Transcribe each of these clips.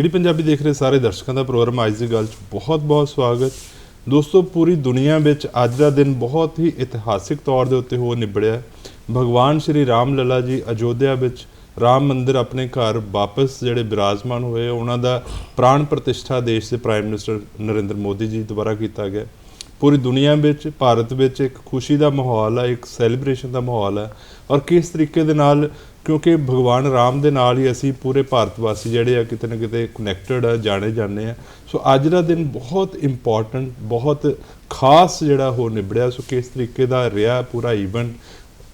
DD Punjabi ਦੇਖ ਰਹੇ ਸਾਰੇ ਦਰਸ਼ਕਾਂ ਦਾ ਪ੍ਰੋਗਰਾਮ ਅੱਜ ਦੀ ਗੱਲ 'ਚ ਬਹੁਤ-ਬਹੁਤ ਸਵਾਗਤ। ਦੋਸਤੋ, ਪੂਰੀ ਦੁਨੀਆ ਵਿੱਚ ਅੱਜ ਦਾ ਦਿਨ ਬਹੁਤ ਹੀ ਇਤਿਹਾਸਿਕ ਤੌਰ ਦੇ ਉੱਤੇ ਹੋ ਨਿਬੜਿਆ। ਭਗਵਾਨ ਸ਼੍ਰੀ ਰਾਮ ਲਲਾ ਜੀ ਅਯੋਧਿਆ ਵਿੱਚ ਰਾਮ ਮੰਦਿਰ ਆਪਣੇ ਘਰ ਵਾਪਸ ਜਿਹੜੇ ਬਿਰਾਜਮਾਨ ਹੋਏ, ਉਹਨਾਂ ਦਾ ਪ੍ਰਾਣ ਪ੍ਰਤਿਸ਼ਠਾ ਦੇਸ਼ ਦੇ ਪ੍ਰਾਈਮ ਮਿਨਿਸਟਰ ਨਰਿੰਦਰ ਮੋਦੀ ਜੀ ਦੁਆਰਾ ਕੀਤਾ ਗਿਆ। ਪੂਰੀ ਦੁਨੀਆ ਵਿੱਚ, ਭਾਰਤ ਵਿੱਚ ਇੱਕ ਖੁਸ਼ੀ ਦਾ ਮਾਹੌਲ ਹੈ ਇੱਕ ਸੈਲੀਬ੍ਰੇਸ਼ਨ ਦਾ ਮਾਹੌਲ ਹੈ ਔਰ ਕਿਸ ਤਰੀਕੇ ਦੇ ਨਾਲ ਕਿਉਂਕਿ ਭਗਵਾਨ ਰਾਮ ਦੇ ਨਾਲ ਹੀ ਅਸੀਂ ਪੂਰੇ ਭਾਰਤ ਵਾਸੀ ਜਿਹੜੇ ਆ ਕਿਤੇ ਨਾ ਕਿਤੇ ਕਨੈਕਟਡ ਆ, ਜਾਣੇ ਜਾਂਦੇ ਆ। ਸੋ ਅੱਜ ਦਾ ਦਿਨ ਬਹੁਤ ਇੰਪੋਰਟੈਂਟ ਬਹੁਤ ਖਾਸ ਜਿਹੜਾ ਹੋ ਨਿਬੜਿਆ। ਸੋ ਕਿਸ ਤਰੀਕੇ ਦਾ ਰਿਹਾ ਪੂਰਾ ਇਵੈਂਟ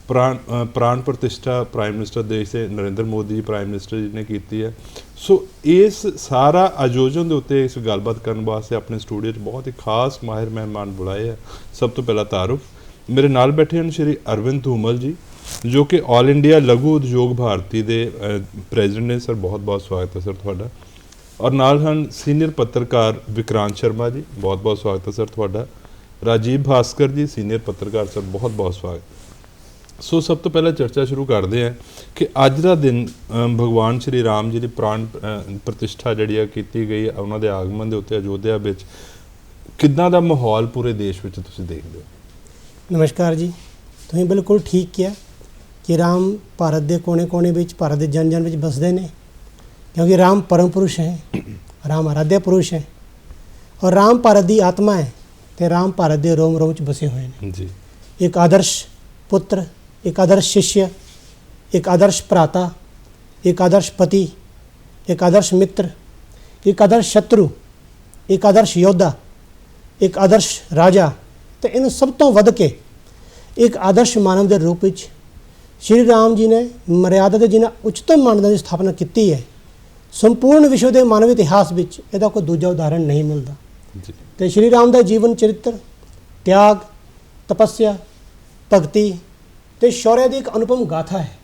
ਪ੍ਰਾਣ ਪ੍ਰਾਣ ਪ੍ਰਤਿਸ਼ਠਾ ਪ੍ਰਾਈਮ ਮਿਨਿਸਟਰ ਦੇਸ਼ ਦੇ ਨਰਿੰਦਰ ਮੋਦੀ ਜੀ ਪ੍ਰਾਈਮ ਮਿਨਿਸਟਰ ਜੀ ਨੇ ਕੀਤੀ ਹੈ ਸੋ ਇਸ ਸਾਰਾ ਆਯੋਜਨ ਦੇ ਉੱਤੇ ਇਸ ਗੱਲਬਾਤ ਕਰਨ ਵਾਸਤੇ ਆਪਣੇ ਸਟੂਡੀਓ 'ਚ ਬਹੁਤ ਹੀ ਖਾਸ ਮਾਹਿਰ ਮਹਿਮਾਨ ਬੁਲਾਏ ਆ। ਸਭ ਤੋਂ ਪਹਿਲਾਂ ਤਾਰਫ। ਮੇਰੇ ਨਾਲ ਬੈਠੇ ਹਨ ਸ਼੍ਰੀ ਅਰਵਿੰਦ ਧੂਮਲ ਜੀ। ਜੋ ਕਿ ਆਲ ਇੰਡੀਆ ਲਘੂ ਉਦਯੋਗ ਭਾਰਤੀ ਦੇ ਪ੍ਰੈਜ਼ੀਡੈਂਟ ਨੇ ਸਰ, ਬਹੁਤ ਬਹੁਤ ਸਵਾਗਤ ਹੈ ਸਰ ਤੁਹਾਡਾ। ਔਰ ਨਾਲ ਹਨ ਸੀਨੀਅਰ ਪੱਤਰਕਾਰ ਵਿਕਰਾਂਤ ਸ਼ਰਮਾ ਜੀ, ਬਹੁਤ ਬਹੁਤ ਸਵਾਗਤ ਹੈ ਸਰ ਤੁਹਾਡਾ। ਰਾਜੀਵ ਭਾਸਕਰ ਜੀ ਸੀਨੀਅਰ ਪੱਤਰਕਾਰ, ਸਰ, ਬਹੁਤ ਬਹੁਤ ਸਵਾਗਤ। ਸੋ ਸਭ ਤੋਂ ਪਹਿਲਾਂ ਚਰਚਾ ਸ਼ੁਰੂ ਕਰਦੇ ਹਾਂ ਕਿ ਅੱਜ ਦਾ ਦਿਨ ਭਗਵਾਨ ਸ਼੍ਰੀ ਰਾਮ ਜੀ ਦੀ ਪ੍ਰਾਣ ਪ੍ਰਤਿਸ਼ਠਾ ਜਿਹੜੀ ਆ ਕੀਤੀ ਗਈ ਉਹਨਾਂ ਦੇ ਆਗਮਨ ਦੇ ਉੱਤੇ ਅਯੋਧਿਆ ਵਿੱਚ। ਕਿੱਦਾਂ ਦਾ ਮਾਹੌਲ ਪੂਰੇ ਦੇਸ਼ ਵਿੱਚ ਤੁਸੀਂ ਦੇਖਦੇ ਹੋ? ਨਮਸਕਾਰ ਜੀ। ਤੁਸੀਂ ਬਿਲਕੁਲ ਠੀਕ ਕਿਹਾ। ਕਿ ਰਾਮ ਭਾਰਤ ਦੇ ਕੋਨੇ-ਕੋਨੇ ਵਿੱਚ ਭਾਰਤ ਦੇ ਜਨ-ਜਨ ਵਿੱਚ ਵਸਦੇ ਨੇ। ਕਿਉਂਕਿ ਰਾਮ ਪਰਮ ਪੁਰਸ਼ ਹੈ ਰਾਮ ਆਰਾਧਿਆ ਪੁਰਸ਼ ਹੈ। ਔਰ ਰਾਮ ਭਾਰਤ ਦੀ ਆਤਮਾ ਹੈ ਤੇ ਰਾਮ ਭਾਰਤ ਦੇ ਰੋਮ ਰੋਮ ਵਿੱਚ ਵਸੇ ਹੋਏ ਨੇ। ਜੀ। ਇੱਕ ਆਦਰਸ਼ ਪੁੱਤਰ ਇੱਕ ਆਦਰਸ਼ ਸ਼ਿਸ਼ਯ ਇੱਕ ਆਦਰਸ਼ ਭਰਾਤਾ ਇੱਕ ਆਦਰਸ਼ ਪਤੀ ਇੱਕ ਆਦਰਸ਼ ਮਿੱਤਰ ਇੱਕ ਆਦਰਸ਼ ਸ਼ਤਰੂ ਇੱਕ ਆਦਰਸ਼ ਯੋਧਾ ਇੱਕ ਆਦਰਸ਼ ਰਾਜਾ ਤੇ ਇਹਨੂੰ ਸਭ ਤੋਂ ਵੱਧ ਕੇ ਇੱਕ ਆਦਰਸ਼ ਮਾਨਵ ਦੇ ਰੂਪ ਵਿੱਚ ਸ਼੍ਰੀ ਰਾਮ ਜੀ ਨੇ ਮਰਿਆਦਾ ਦੇ ਜਿਨ੍ਹਾਂ ਉੱਚਤਮ ਮਾਨਦੰਡ ਦੀ ਸਥਾਪਨਾ ਕੀਤੀ ਹੈ ਸੰਪੂਰਨ ਵਿਸ਼ਵ ਦੇ ਮਾਨਵ ਇਤਿਹਾਸ ਵਿੱਚ ਇਹਦਾ ਕੋਈ ਦੂਜਾ ਉਦਾਹਰਣ ਨਹੀਂ ਮਿਲਦਾ। ਤੇ ਸ਼੍ਰੀ ਰਾਮ ਦਾ ਜੀਵਨ ਚਰਿੱਤਰ ਤਿਆਗ ਤਪੱਸਿਆ ਭਗਤੀ ਤੇ ਸ਼ੌਰਯ ਦੀ ਇੱਕ ਅਨੁਪਮ ਗਾਥਾ ਹੈ।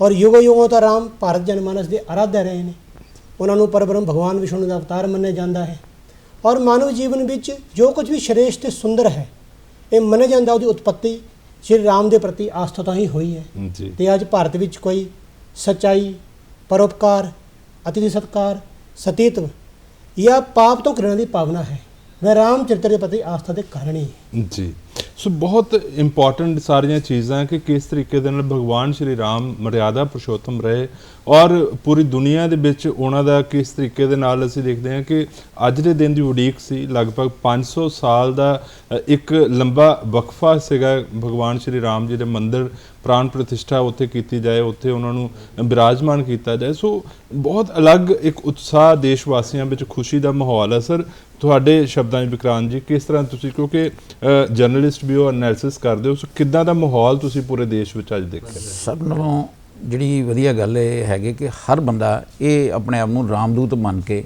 ਔਰ ਯੁਗੋ ਯੁਗੋਂ ਤੋਂ ਰਾਮ ਭਾਰਤ ਜਨਮਾਨਸ ਦੇ ਆਰਾਧਿਆ ਰਹੇ ਨੇ। ਉਹਨਾਂ ਨੂੰ ਪਰਬ੍ਰਹਮ ਭਗਵਾਨ ਵਿਸ਼ਨੂੰ ਦਾ ਅਵਤਾਰ ਮੰਨਿਆ ਜਾਂਦਾ ਹੈ। ਔਰ ਮਾਨਵ ਜੀਵਨ ਵਿੱਚ ਜੋ ਕੁਝ ਵੀ ਸ਼੍ਰੇਸ਼ਟ ਤੇ ਸੁੰਦਰ ਹੈ ਇਹ ਮੰਨਿਆ ਜਾਂਦਾ ਉਹਦੀ ਉਤਪਤੀ ਸ਼੍ਰੀ ਰਾਮ ਦੇ ਪ੍ਰਤੀ ਆਸਥਾ ਤੋਂ ਹੀ ਹੋਈ ਹੈ ਜੀ। ਤੇ ਅੱਜ ਭਾਰਤ ਵਿੱਚ ਕੋਈ ਸਚਾਈ ਪਰਉਪਕਾਰ ਅਤਿਥੀ ਸਤਕਾਰ ਸਤੀਤਵ ਜਾਂ ਪਾਪ ਤੋਂ ਘ੍ਰਿਣਾ ਦੀ ਭਾਵਨਾ ਹੈ ਵह ਰਾਮ ਚਰਿੱਤਰ ਦੇ ਪ੍ਰਤੀ ਆਸਥਾ ਦੇ ਕਾਰਨ ਹੈ ਜੀ। ਸੋ ਬਹੁਤ ਇੰਪੋਰਟੈਂਟ ਸਾਰੀਆਂ ਚੀਜ਼ਾਂ ਕਿ ਕਿਸ ਤਰੀਕੇ ਦੇ ਨਾਲ ਭਗਵਾਨ ਸ਼੍ਰੀ ਰਾਮ ਮਰਿਆਦਾ ਪੁਰਸ਼ੋਤਮ ਰਹੇ ਔਰ ਪੂਰੀ ਦੁਨੀਆ ਦੇ ਵਿੱਚ ਉਹਨਾਂ ਦਾ ਕਿਸ ਤਰੀਕੇ ਦੇ ਨਾਲ ਅਸੀਂ ਦੇਖਦੇ ਹਾਂ ਕਿ ਅੱਜ ਦੇ ਦਿਨ ਦੀ ਉਡੀਕ ਸੀ, ਲਗਭਗ 500 ਸਾਲ ਦਾ ਇੱਕ ਲੰਬਾ ਵਕਫਾ ਸੀਗਾ ਭਗਵਾਨ ਸ਼੍ਰੀ ਰਾਮ ਜੀ ਦੇ ਮੰਦਿਰ ਪ੍ਰਾਣ ਪ੍ਰਤਿਸ਼ਠਾ ਉੱਥੇ ਕੀਤੀ ਜਾਏ, ਉੱਥੇ ਉਹਨਾਂ ਨੂੰ ਬਿਰਾਜਮਾਨ ਕੀਤਾ ਜਾਏ। ਸੋ ਬਹੁਤ ਅਲੱਗ ਇੱਕ ਉਤਸ਼ਾਹ ਦੇਸ਼ ਵਾਸੀਆਂ ਵਿੱਚ ਖੁਸ਼ੀ ਦਾ ਮਾਹੌਲ ਹੈ। ਸਰ, ਤੁਹਾਡੇ ਸ਼ਬਦਾਂ 'ਚ ਵਿਕਰਾਂਤ ਜੀ, ਕਿਸ ਤਰ੍ਹਾਂ ਤੁਸੀਂ, ਕਿਉਂਕਿ ਜਰਨਲਿਸਟ ਵੀ ਹੋ ਐਨਾਲਿਸਿਸ ਕਰਦੇ ਹੋ, ਸੋ ਕਿੱਦਾਂ ਦਾ ਮਾਹੌਲ ਤੁਸੀਂ ਪੂਰੇ ਦੇਸ਼ ਵਿੱਚ ਅੱਜ ਦੇਖਿਆ? ਸਭ ਨੂੰ ਜਿਹੜੀ ਵਧੀਆ ਗੱਲ ਇਹ ਹੈਗੀ ਕਿ ਹਰ ਬੰਦਾ ਇਹ ਆਪਣੇ ਆਪ ਨੂੰ ਰਾਮਦੂਤ ਮੰਨ ਕੇ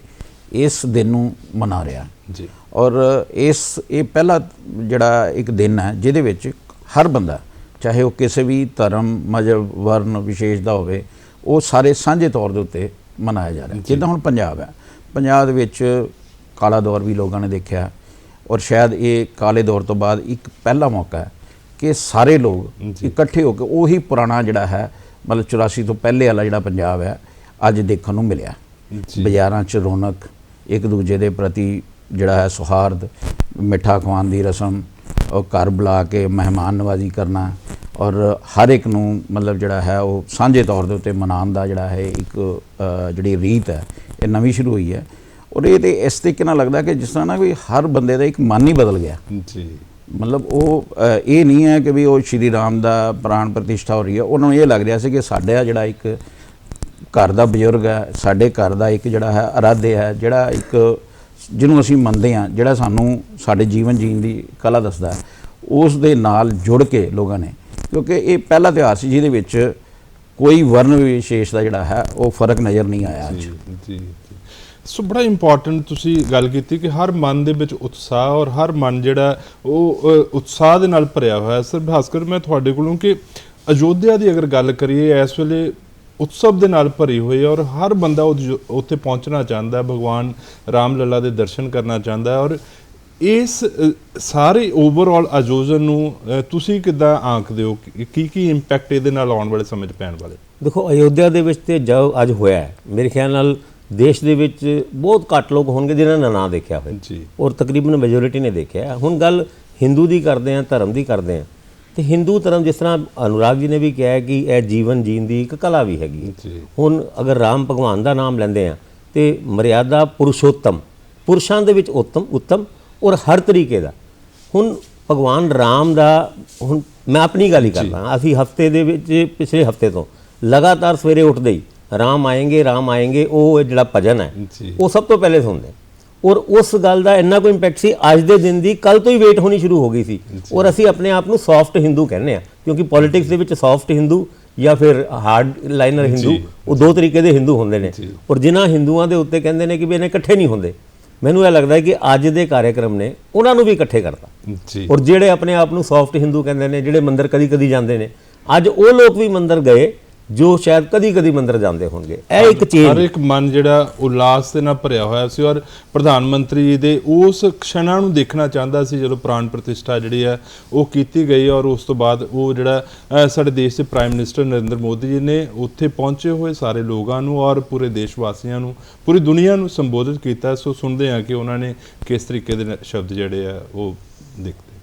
ਇਸ ਦਿਨ ਨੂੰ ਮਨਾ ਰਿਹਾ। ਜੀ। ਔਰ ਇਸ ਇਹ ਪਹਿਲਾ ਜਿਹੜਾ ਇੱਕ ਦਿਨ ਹੈ ਜਿਹਦੇ ਵਿੱਚ ਹਰ ਬੰਦਾ ਚਾਹੇ ਉਹ ਕਿਸੇ ਵੀ ਧਰਮ ਮਜ਼ਹਬ ਵਰਨ ਵਿਸ਼ੇਸ਼ ਦਾ ਹੋਵੇ ਉਹ ਸਾਰੇ ਸਾਂਝੇ ਤੌਰ ਦੇ ਉੱਤੇ ਮਨਾਇਆ ਜਾ ਰਿਹਾ। ਜਿੱਦਾਂ ਹੁਣ ਪੰਜਾਬ ਹੈ। ਪੰਜਾਬ ਦੇ ਵਿੱਚ ਕਾਲਾ ਦੌਰ ਵੀ ਲੋਕਾਂ ਨੇ ਦੇਖਿਆ। ਔਰ ਸ਼ਾਇਦ ਇਹ ਕਾਲੇ ਦੌਰ ਤੋਂ ਬਾਅਦ ਇੱਕ ਪਹਿਲਾ ਮੌਕਾ ਹੈ ਕਿ ਸਾਰੇ ਲੋਕ। ਇਕੱਠੇ ਹੋ ਕੇ ਉਹੀ ਪੁਰਾਣਾ ਜਿਹੜਾ ਹੈ ਮਤਲਬ 84 ਤੋਂ ਪਹਿਲੇ ਵਾਲਾ ਜਿਹੜਾ ਪੰਜਾਬ ਹੈ ਅੱਜ ਦੇਖਣ ਨੂੰ ਮਿਲਿਆ। ਬਾਜ਼ਾਰਾਂ 'ਚ ਰੌਣਕ ਇੱਕ ਦੂਜੇ ਦੇ ਪ੍ਰਤੀ ਜਿਹੜਾ ਹੈ ਸੁਹਾਰਦ ਮਿੱਠਾ ਖਵਾਉਣ ਦੀ ਰਸਮ ਉਹ ਘਰ ਬੁਲਾ ਕੇ ਮਹਿਮਾਨ ਨਵਾਜ਼ੀ ਕਰਨਾ ਔਰ ਹਰ ਇੱਕ ਨੂੰ ਮਤਲਬ ਜਿਹੜਾ ਹੈ ਉਹ ਸਾਂਝੇ ਤੌਰ ਦੇ ਉੱਤੇ ਮਨਾਉਣ ਦਾ ਜਿਹੜਾ ਹੈ ਇੱਕ ਜਿਹੜੀ ਰੀਤ ਹੈ ਇਹ ਨਵੀਂ ਸ਼ੁਰੂ ਹੋਈ ਹੈ। ਔਰ ਇਹ ਤੇ ਇਸ ਤਰੀਕੇ ਨਾਲ ਲੱਗਦਾ ਕਿ ਜਿਸ ਤਰ੍ਹਾਂ ਨਾ ਵੀ ਹਰ ਬੰਦੇ ਦਾ ਇੱਕ ਮਨ ਹੀ ਬਦਲ ਗਿਆ। ਜੀ। ਮਤਲਬ ਉਹ ਇਹ ਨਹੀਂ ਹੈ ਕਿ ਵੀ ਉਹ ਸ਼੍ਰੀ ਰਾਮ ਦਾ ਪ੍ਰਾਣ ਪ੍ਰਤਿਸ਼ਠਾ ਹੋ ਰਹੀ ਹੈ। ਉਹਨਾਂ ਨੂੰ ਇਹ ਲੱਗ ਰਿਹਾ ਸੀ ਕਿ ਸਾਡਾ ਜਿਹੜਾ ਇੱਕ ਘਰ ਦਾ ਬਜ਼ੁਰਗ ਹੈ, ਸਾਡੇ ਘਰ ਦਾ ਇੱਕ ਜਿਹੜਾ ਹੈ ਅਰਾਧੇ ਹੈ, ਜਿਹੜਾ ਇੱਕ ਜਿਹਨੂੰ ਅਸੀਂ ਮੰਨਦੇ ਹਾਂ, ਜਿਹੜਾ ਸਾਨੂੰ ਸਾਡੇ ਜੀਵਨ ਜੀਣ ਦੀ ਕਲਾ ਦੱਸਦਾ ਹੈ, ਉਸ ਦੇ ਨਾਲ ਜੁੜ ਕੇ ਲੋਕਾਂ ਨੇ। ਕਿਉਂਕਿ ਇਹ ਪਹਿਲਾ ਤਿਉਹਾਰ ਸੀ ਜਿਹਦੇ ਵਿੱਚ ਕੋਈ ਵਰਨ ਵਿਸ਼ੇਸ਼ ਦਾ ਜਿਹੜਾ ਹੈ, ਉਹ ਫ਼ਰਕ ਨਜ਼ਰ ਨਹੀਂ ਆਇਆ ਅੱਜ। ਜੀ। ਸੋ ਬੜਾ ਇੰਪੋਰਟੈਂਟ ਤੁਸੀਂ ਗੱਲ ਕੀਤੀ ਕਿ ਹਰ ਮਨ ਦੇ ਵਿੱਚ ਉਤਸ਼ਾਹ ਔਰ ਹਰ ਮਨ ਜਿਹੜਾ ਉਹ ਉਤਸ਼ਾਹ ਦੇ ਨਾਲ ਭਰਿਆ ਹੋਇਆ ਸਰ ਭਾਸਕਰ ਮੈਂ ਤੁਹਾਡੇ ਕੋਲੋਂ ਕਿ ਅਯੋਧਿਆ ਦੀ ਅਗਰ ਗੱਲ ਕਰੀਏ, ਇਸ ਵੇਲੇ ਉਤਸਵ ਦੇ ਨਾਲ ਭਰੀ ਹੋਈ ਹੈ ਔਰ ਹਰ ਬੰਦਾ ਉਹ- ਉੱਥੇ ਪਹੁੰਚਣਾ ਚਾਹੁੰਦਾ ਹੈ, ਭਗਵਾਨ ਰਾਮ ਲੱਲਾ ਦੇ ਦਰਸ਼ਨ ਕਰਨਾ ਚਾਹੁੰਦਾ ਹੈ ਔਰ ਇਸ ਸਾਰੇ ਓਵਰਆਲ ਆਯੋਜਨ ਨੂੰ ਤੁਸੀਂ ਕਿੱਦਾਂ ਆਂਕਦੇ ਹੋ? ਕੀ ਕੀ ਇੰਪੈਕਟ ਇਹਦੇ ਨਾਲ ਆਉਣ ਵਾਲੇ ਸਮੇਂ 'ਚ ਪੈਣ ਵਾਲੇ? ਦੇਖੋ, ਅਯੋਧਿਆ ਦੇ ਵਿੱਚ ਤੇ ਜੋ ਅੱਜ ਹੋਇਆ ਮੇਰੇ ਖਿਆਲ ਨਾਲ ਦੇਸ਼ ਦੇ ਵਿੱਚ ਬਹੁਤ ਘੱਟ ਲੋਕ ਹੋਣਗੇ ਜਿਨ੍ਹਾਂ ਨੇ ਨਾ ਦੇਖਿਆ ਹੋਵੇ। ਜੀ। ਔਰ ਤਕਰੀਬਨ ਮੈਜੋਰਿਟੀ ਨੇ ਦੇਖਿਆ। ਹੁਣ ਗੱਲ ਹਿੰਦੂ ਦੀ ਕਰਦੇ ਆ ਧਰਮ ਦੀ ਕਰਦੇ ਆ ਤੇ ਹਿੰਦੂ ਧਰਮ ਜਿਸ ਤਰ੍ਹਾਂ ਅਨੁਰਾਗ ਜੀ ਨੇ ਵੀ ਕਿਹਾ ਕਿ ਇਹ ਜੀਵਨ ਜੀਣ ਦੀ ਇੱਕ ਕਲਾ ਵੀ ਹੈਗੀ ਹੁਣ ਅਗਰ ਰਾਮ ਭਗਵਾਨ ਦਾ ਨਾਮ ਲੈਂਦੇ ਆ ਤੇ ਮਰਿਆਦਾ ਪੁਰਸ਼ੋਤਮ ਪੁਰਸ਼ਾਂ ਦੇ ਵਿੱਚ ਉੱਤਮ ਉੱਤਮ ਔਰ ਹਰ ਤਰੀਕੇ ਦਾ। ਹੁਣ ਭਗਵਾਨ ਰਾਮ ਦਾ ਹੁਣ ਮੈਂ ਆਪਣੀ ਗੱਲ ਹੀ ਕਰਦਾ ਅਸੀਂ ਹਫ਼ਤੇ ਦੇ ਵਿੱਚ ਪਿਛਲੇ ਹਫ਼ਤੇ ਤੋਂ ਲਗਾਤਾਰ ਸਵੇਰੇ ਉੱਠਦੇ ਹੀ ਰਾਮ ਆਏਂਗੇ ਰਾਮ ਆਏਂਗੇ ਉਹ ਜਿਹੜਾ ਭਜਨ ਹੈ ਉਹ ਸਭ ਤੋਂ ਪਹਿਲੇ ਸੁਣਦੇ ਔਰ ਉਸ ਗੱਲ ਦਾ ਇੰਨਾ ਕੋਈ ਇੰਪੈਕਟ ਸੀ ਅੱਜ ਦੇ ਦਿਨ ਦੀ ਕੱਲ ਤੋਂ ਹੀ ਵੇਟ ਹੋਣੀ ਸ਼ੁਰੂ ਹੋ ਗਈ ਸੀ। ਔਰ ਅਸੀਂ ਆਪਣੇ ਆਪ ਨੂੰ ਸੌਫਟ ਹਿੰਦੂ ਕਹਿੰਦੇ ਆ ਕਿਉਂਕਿ ਪੋਲਿਟਿਕਸ ਦੇ ਵਿੱਚ ਸੌਫਟ ਹਿੰਦੂ ਜਾਂ ਫਿਰ ਹਾਰਡ ਲਾਈਨਰ ਹਿੰਦੂ ਉਹ ਦੋ ਤਰੀਕੇ ਦੇ ਹਿੰਦੂ ਹੁੰਦੇ ਨੇ। ਔਰ ਜਿਨ੍ਹਾਂ ਹਿੰਦੂਆਂ ਦੇ ਉੱਤੇ ਕਹਿੰਦੇ ਨੇ ਕਿ ਵੀ ਇਹਨੇ ਇਕੱਠੇ ਨਹੀਂ ਹੁੰਦੇ। ਮੈਨੂੰ ਇਹ ਲੱਗਦਾ ਹੈ ਕਿ ਅੱਜ ਦੇ ਕਾਰਜਕ੍ਰਮ ਨੇ ਉਹਨਾਂ ਨੂੰ ਵੀ ਇਕੱਠੇ ਕਰਤਾ। ਜੀ। ਔਰ ਜਿਹੜੇ ਆਪਣੇ ਆਪ ਨੂੰ ਸੌਫਟ ਹਿੰਦੂ ਕਹਿੰਦੇ ਨੇ ਜਿਹੜੇ ਮੰਦਿਰ ਕਦੀ ਕਦੀ ਜਾਂਦੇ ਨੇ ਅੱਜ ਉਹ ਲੋਕ ਵੀ ਮੰਦਿਰ ਗਏ ਜੋ ਸ਼ਾਇਦ ਕਦੀ ਕਦੀ ਮੰਦਿਰ ਜਾਂਦੇ ਹੋਣਗੇ। ਇਹ ਇੱਕ ਹਰ ਚੇਂਜ ਇੱਕ ਮਨ ਜਿਹੜਾ ਉਲਾਸ ਦੇ ਨਾਲ ਭਰਿਆ ਹੋਇਆ ਸੀ ਔਰ ਪ੍ਰਧਾਨ ਮੰਤਰੀ ਜੀ ਦੇ ਉਸ ਕਸ਼ਣਾਂ ਨੂੰ ਦੇਖਣਾ ਚਾਹੁੰਦਾ ਸੀ ਜਦੋਂ ਪ੍ਰਾਣ ਪ੍ਰਤਿਸ਼ਠਾ ਜਿਹੜੀ ਹੈ ਉਹ ਕੀਤੀ ਗਈ ਔਰ ਉਸ ਤੋਂ ਬਾਅਦ ਉਹ ਜਿਹੜਾ ਸਾਡੇ ਦੇਸ਼ ਦੇ ਪ੍ਰਾਈਮ ਮਿਨਿਸਟਰ ਨਰਿੰਦਰ ਮੋਦੀ ਜੀ ਨੇ ਉੱਥੇ ਪਹੁੰਚੇ ਹੋਏ ਸਾਰੇ ਲੋਕਾਂ ਨੂੰ ਔਰ ਪੂਰੇ ਦੇਸ਼ ਵਾਸੀਆਂ ਨੂੰ ਪੂਰੀ ਦੁਨੀਆ ਨੂੰ ਸੰਬੋਧਿਤ ਕੀਤਾ। ਸੋ ਸੁਣਦੇ ਹਾਂ ਕਿ ਉਹਨਾਂ ਨੇ ਕਿਸ ਤਰੀਕੇ ਦੇ ਸ਼ਬਦ ਜਿਹੜੇ ਆ ਉਹ ਦੇਖਦੇ।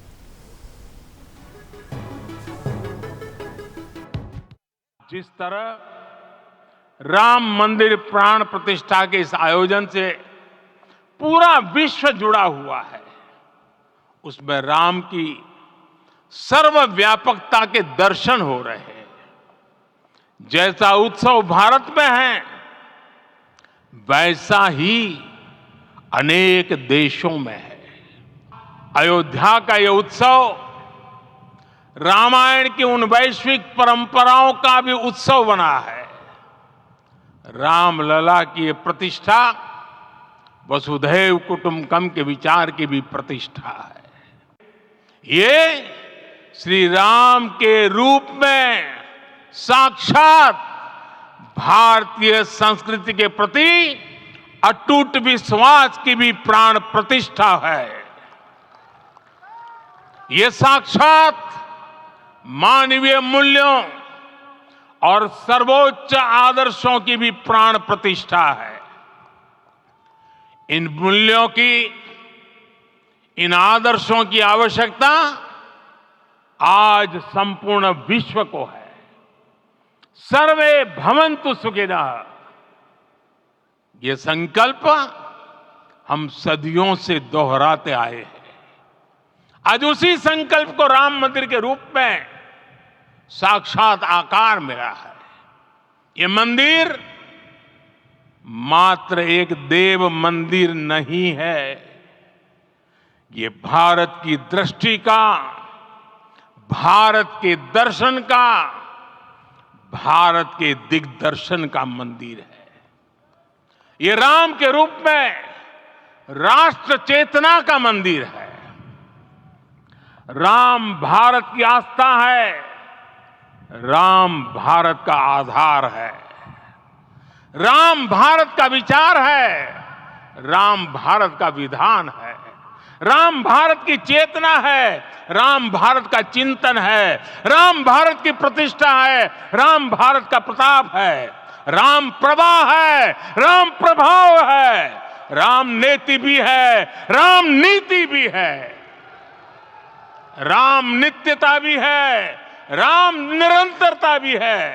जिस तरह राम मंदिर प्राण प्रतिष्ठा के इस आयोजन से पूरा विश्व जुड़ा हुआ है, उसमें राम की सर्वव्यापकता के दर्शन हो रहे हैं। जैसा उत्सव भारत में है, वैसा ही अनेक देशों में है। अयोध्या का यह उत्सव रामायण की उन वैश्विक परंपराओं का भी उत्सव बना है। रामलला की प्रतिष्ठा वसुधैव कुटुंबकम के विचार की भी प्रतिष्ठा है। ये श्री राम के रूप में साक्षात भारतीय संस्कृति के प्रति अटूट विश्वास की भी प्राण प्रतिष्ठा है। ये साक्षात मानवीय मूल्यों और सर्वोच्च आदर्शों की भी प्राण प्रतिष्ठा है। इन मूल्यों की, इन आदर्शों की आवश्यकता आज संपूर्ण विश्व को है। सर्वे भवंतु सुखिना। ये संकल्प हम सदियों से दोहराते आए हैं। आज उसी संकल्प को राम मंदिर के रूप में साक्षात आकार मिला है। ये मंदिर मात्र एक देव मंदिर नहीं है। ये भारत की दृष्टि का, भारत के दर्शन का, भारत के दिग्दर्शन का मंदिर है। ये राम के रूप में राष्ट्र चेतना का मंदिर है। राम भारत की आस्था है। राम भारत का आधार है राम भारत का विचार है राम भारत का विधान है राम भारत की चेतना है राम भारत का चिंतन है राम भारत की प्रतिष्ठा है राम भारत का प्रताप है राम प्रवाह है राम प्रभाव है राम नेति भी है राम नीति भी है राम नित्यता भी है राम निरंतरता भी है,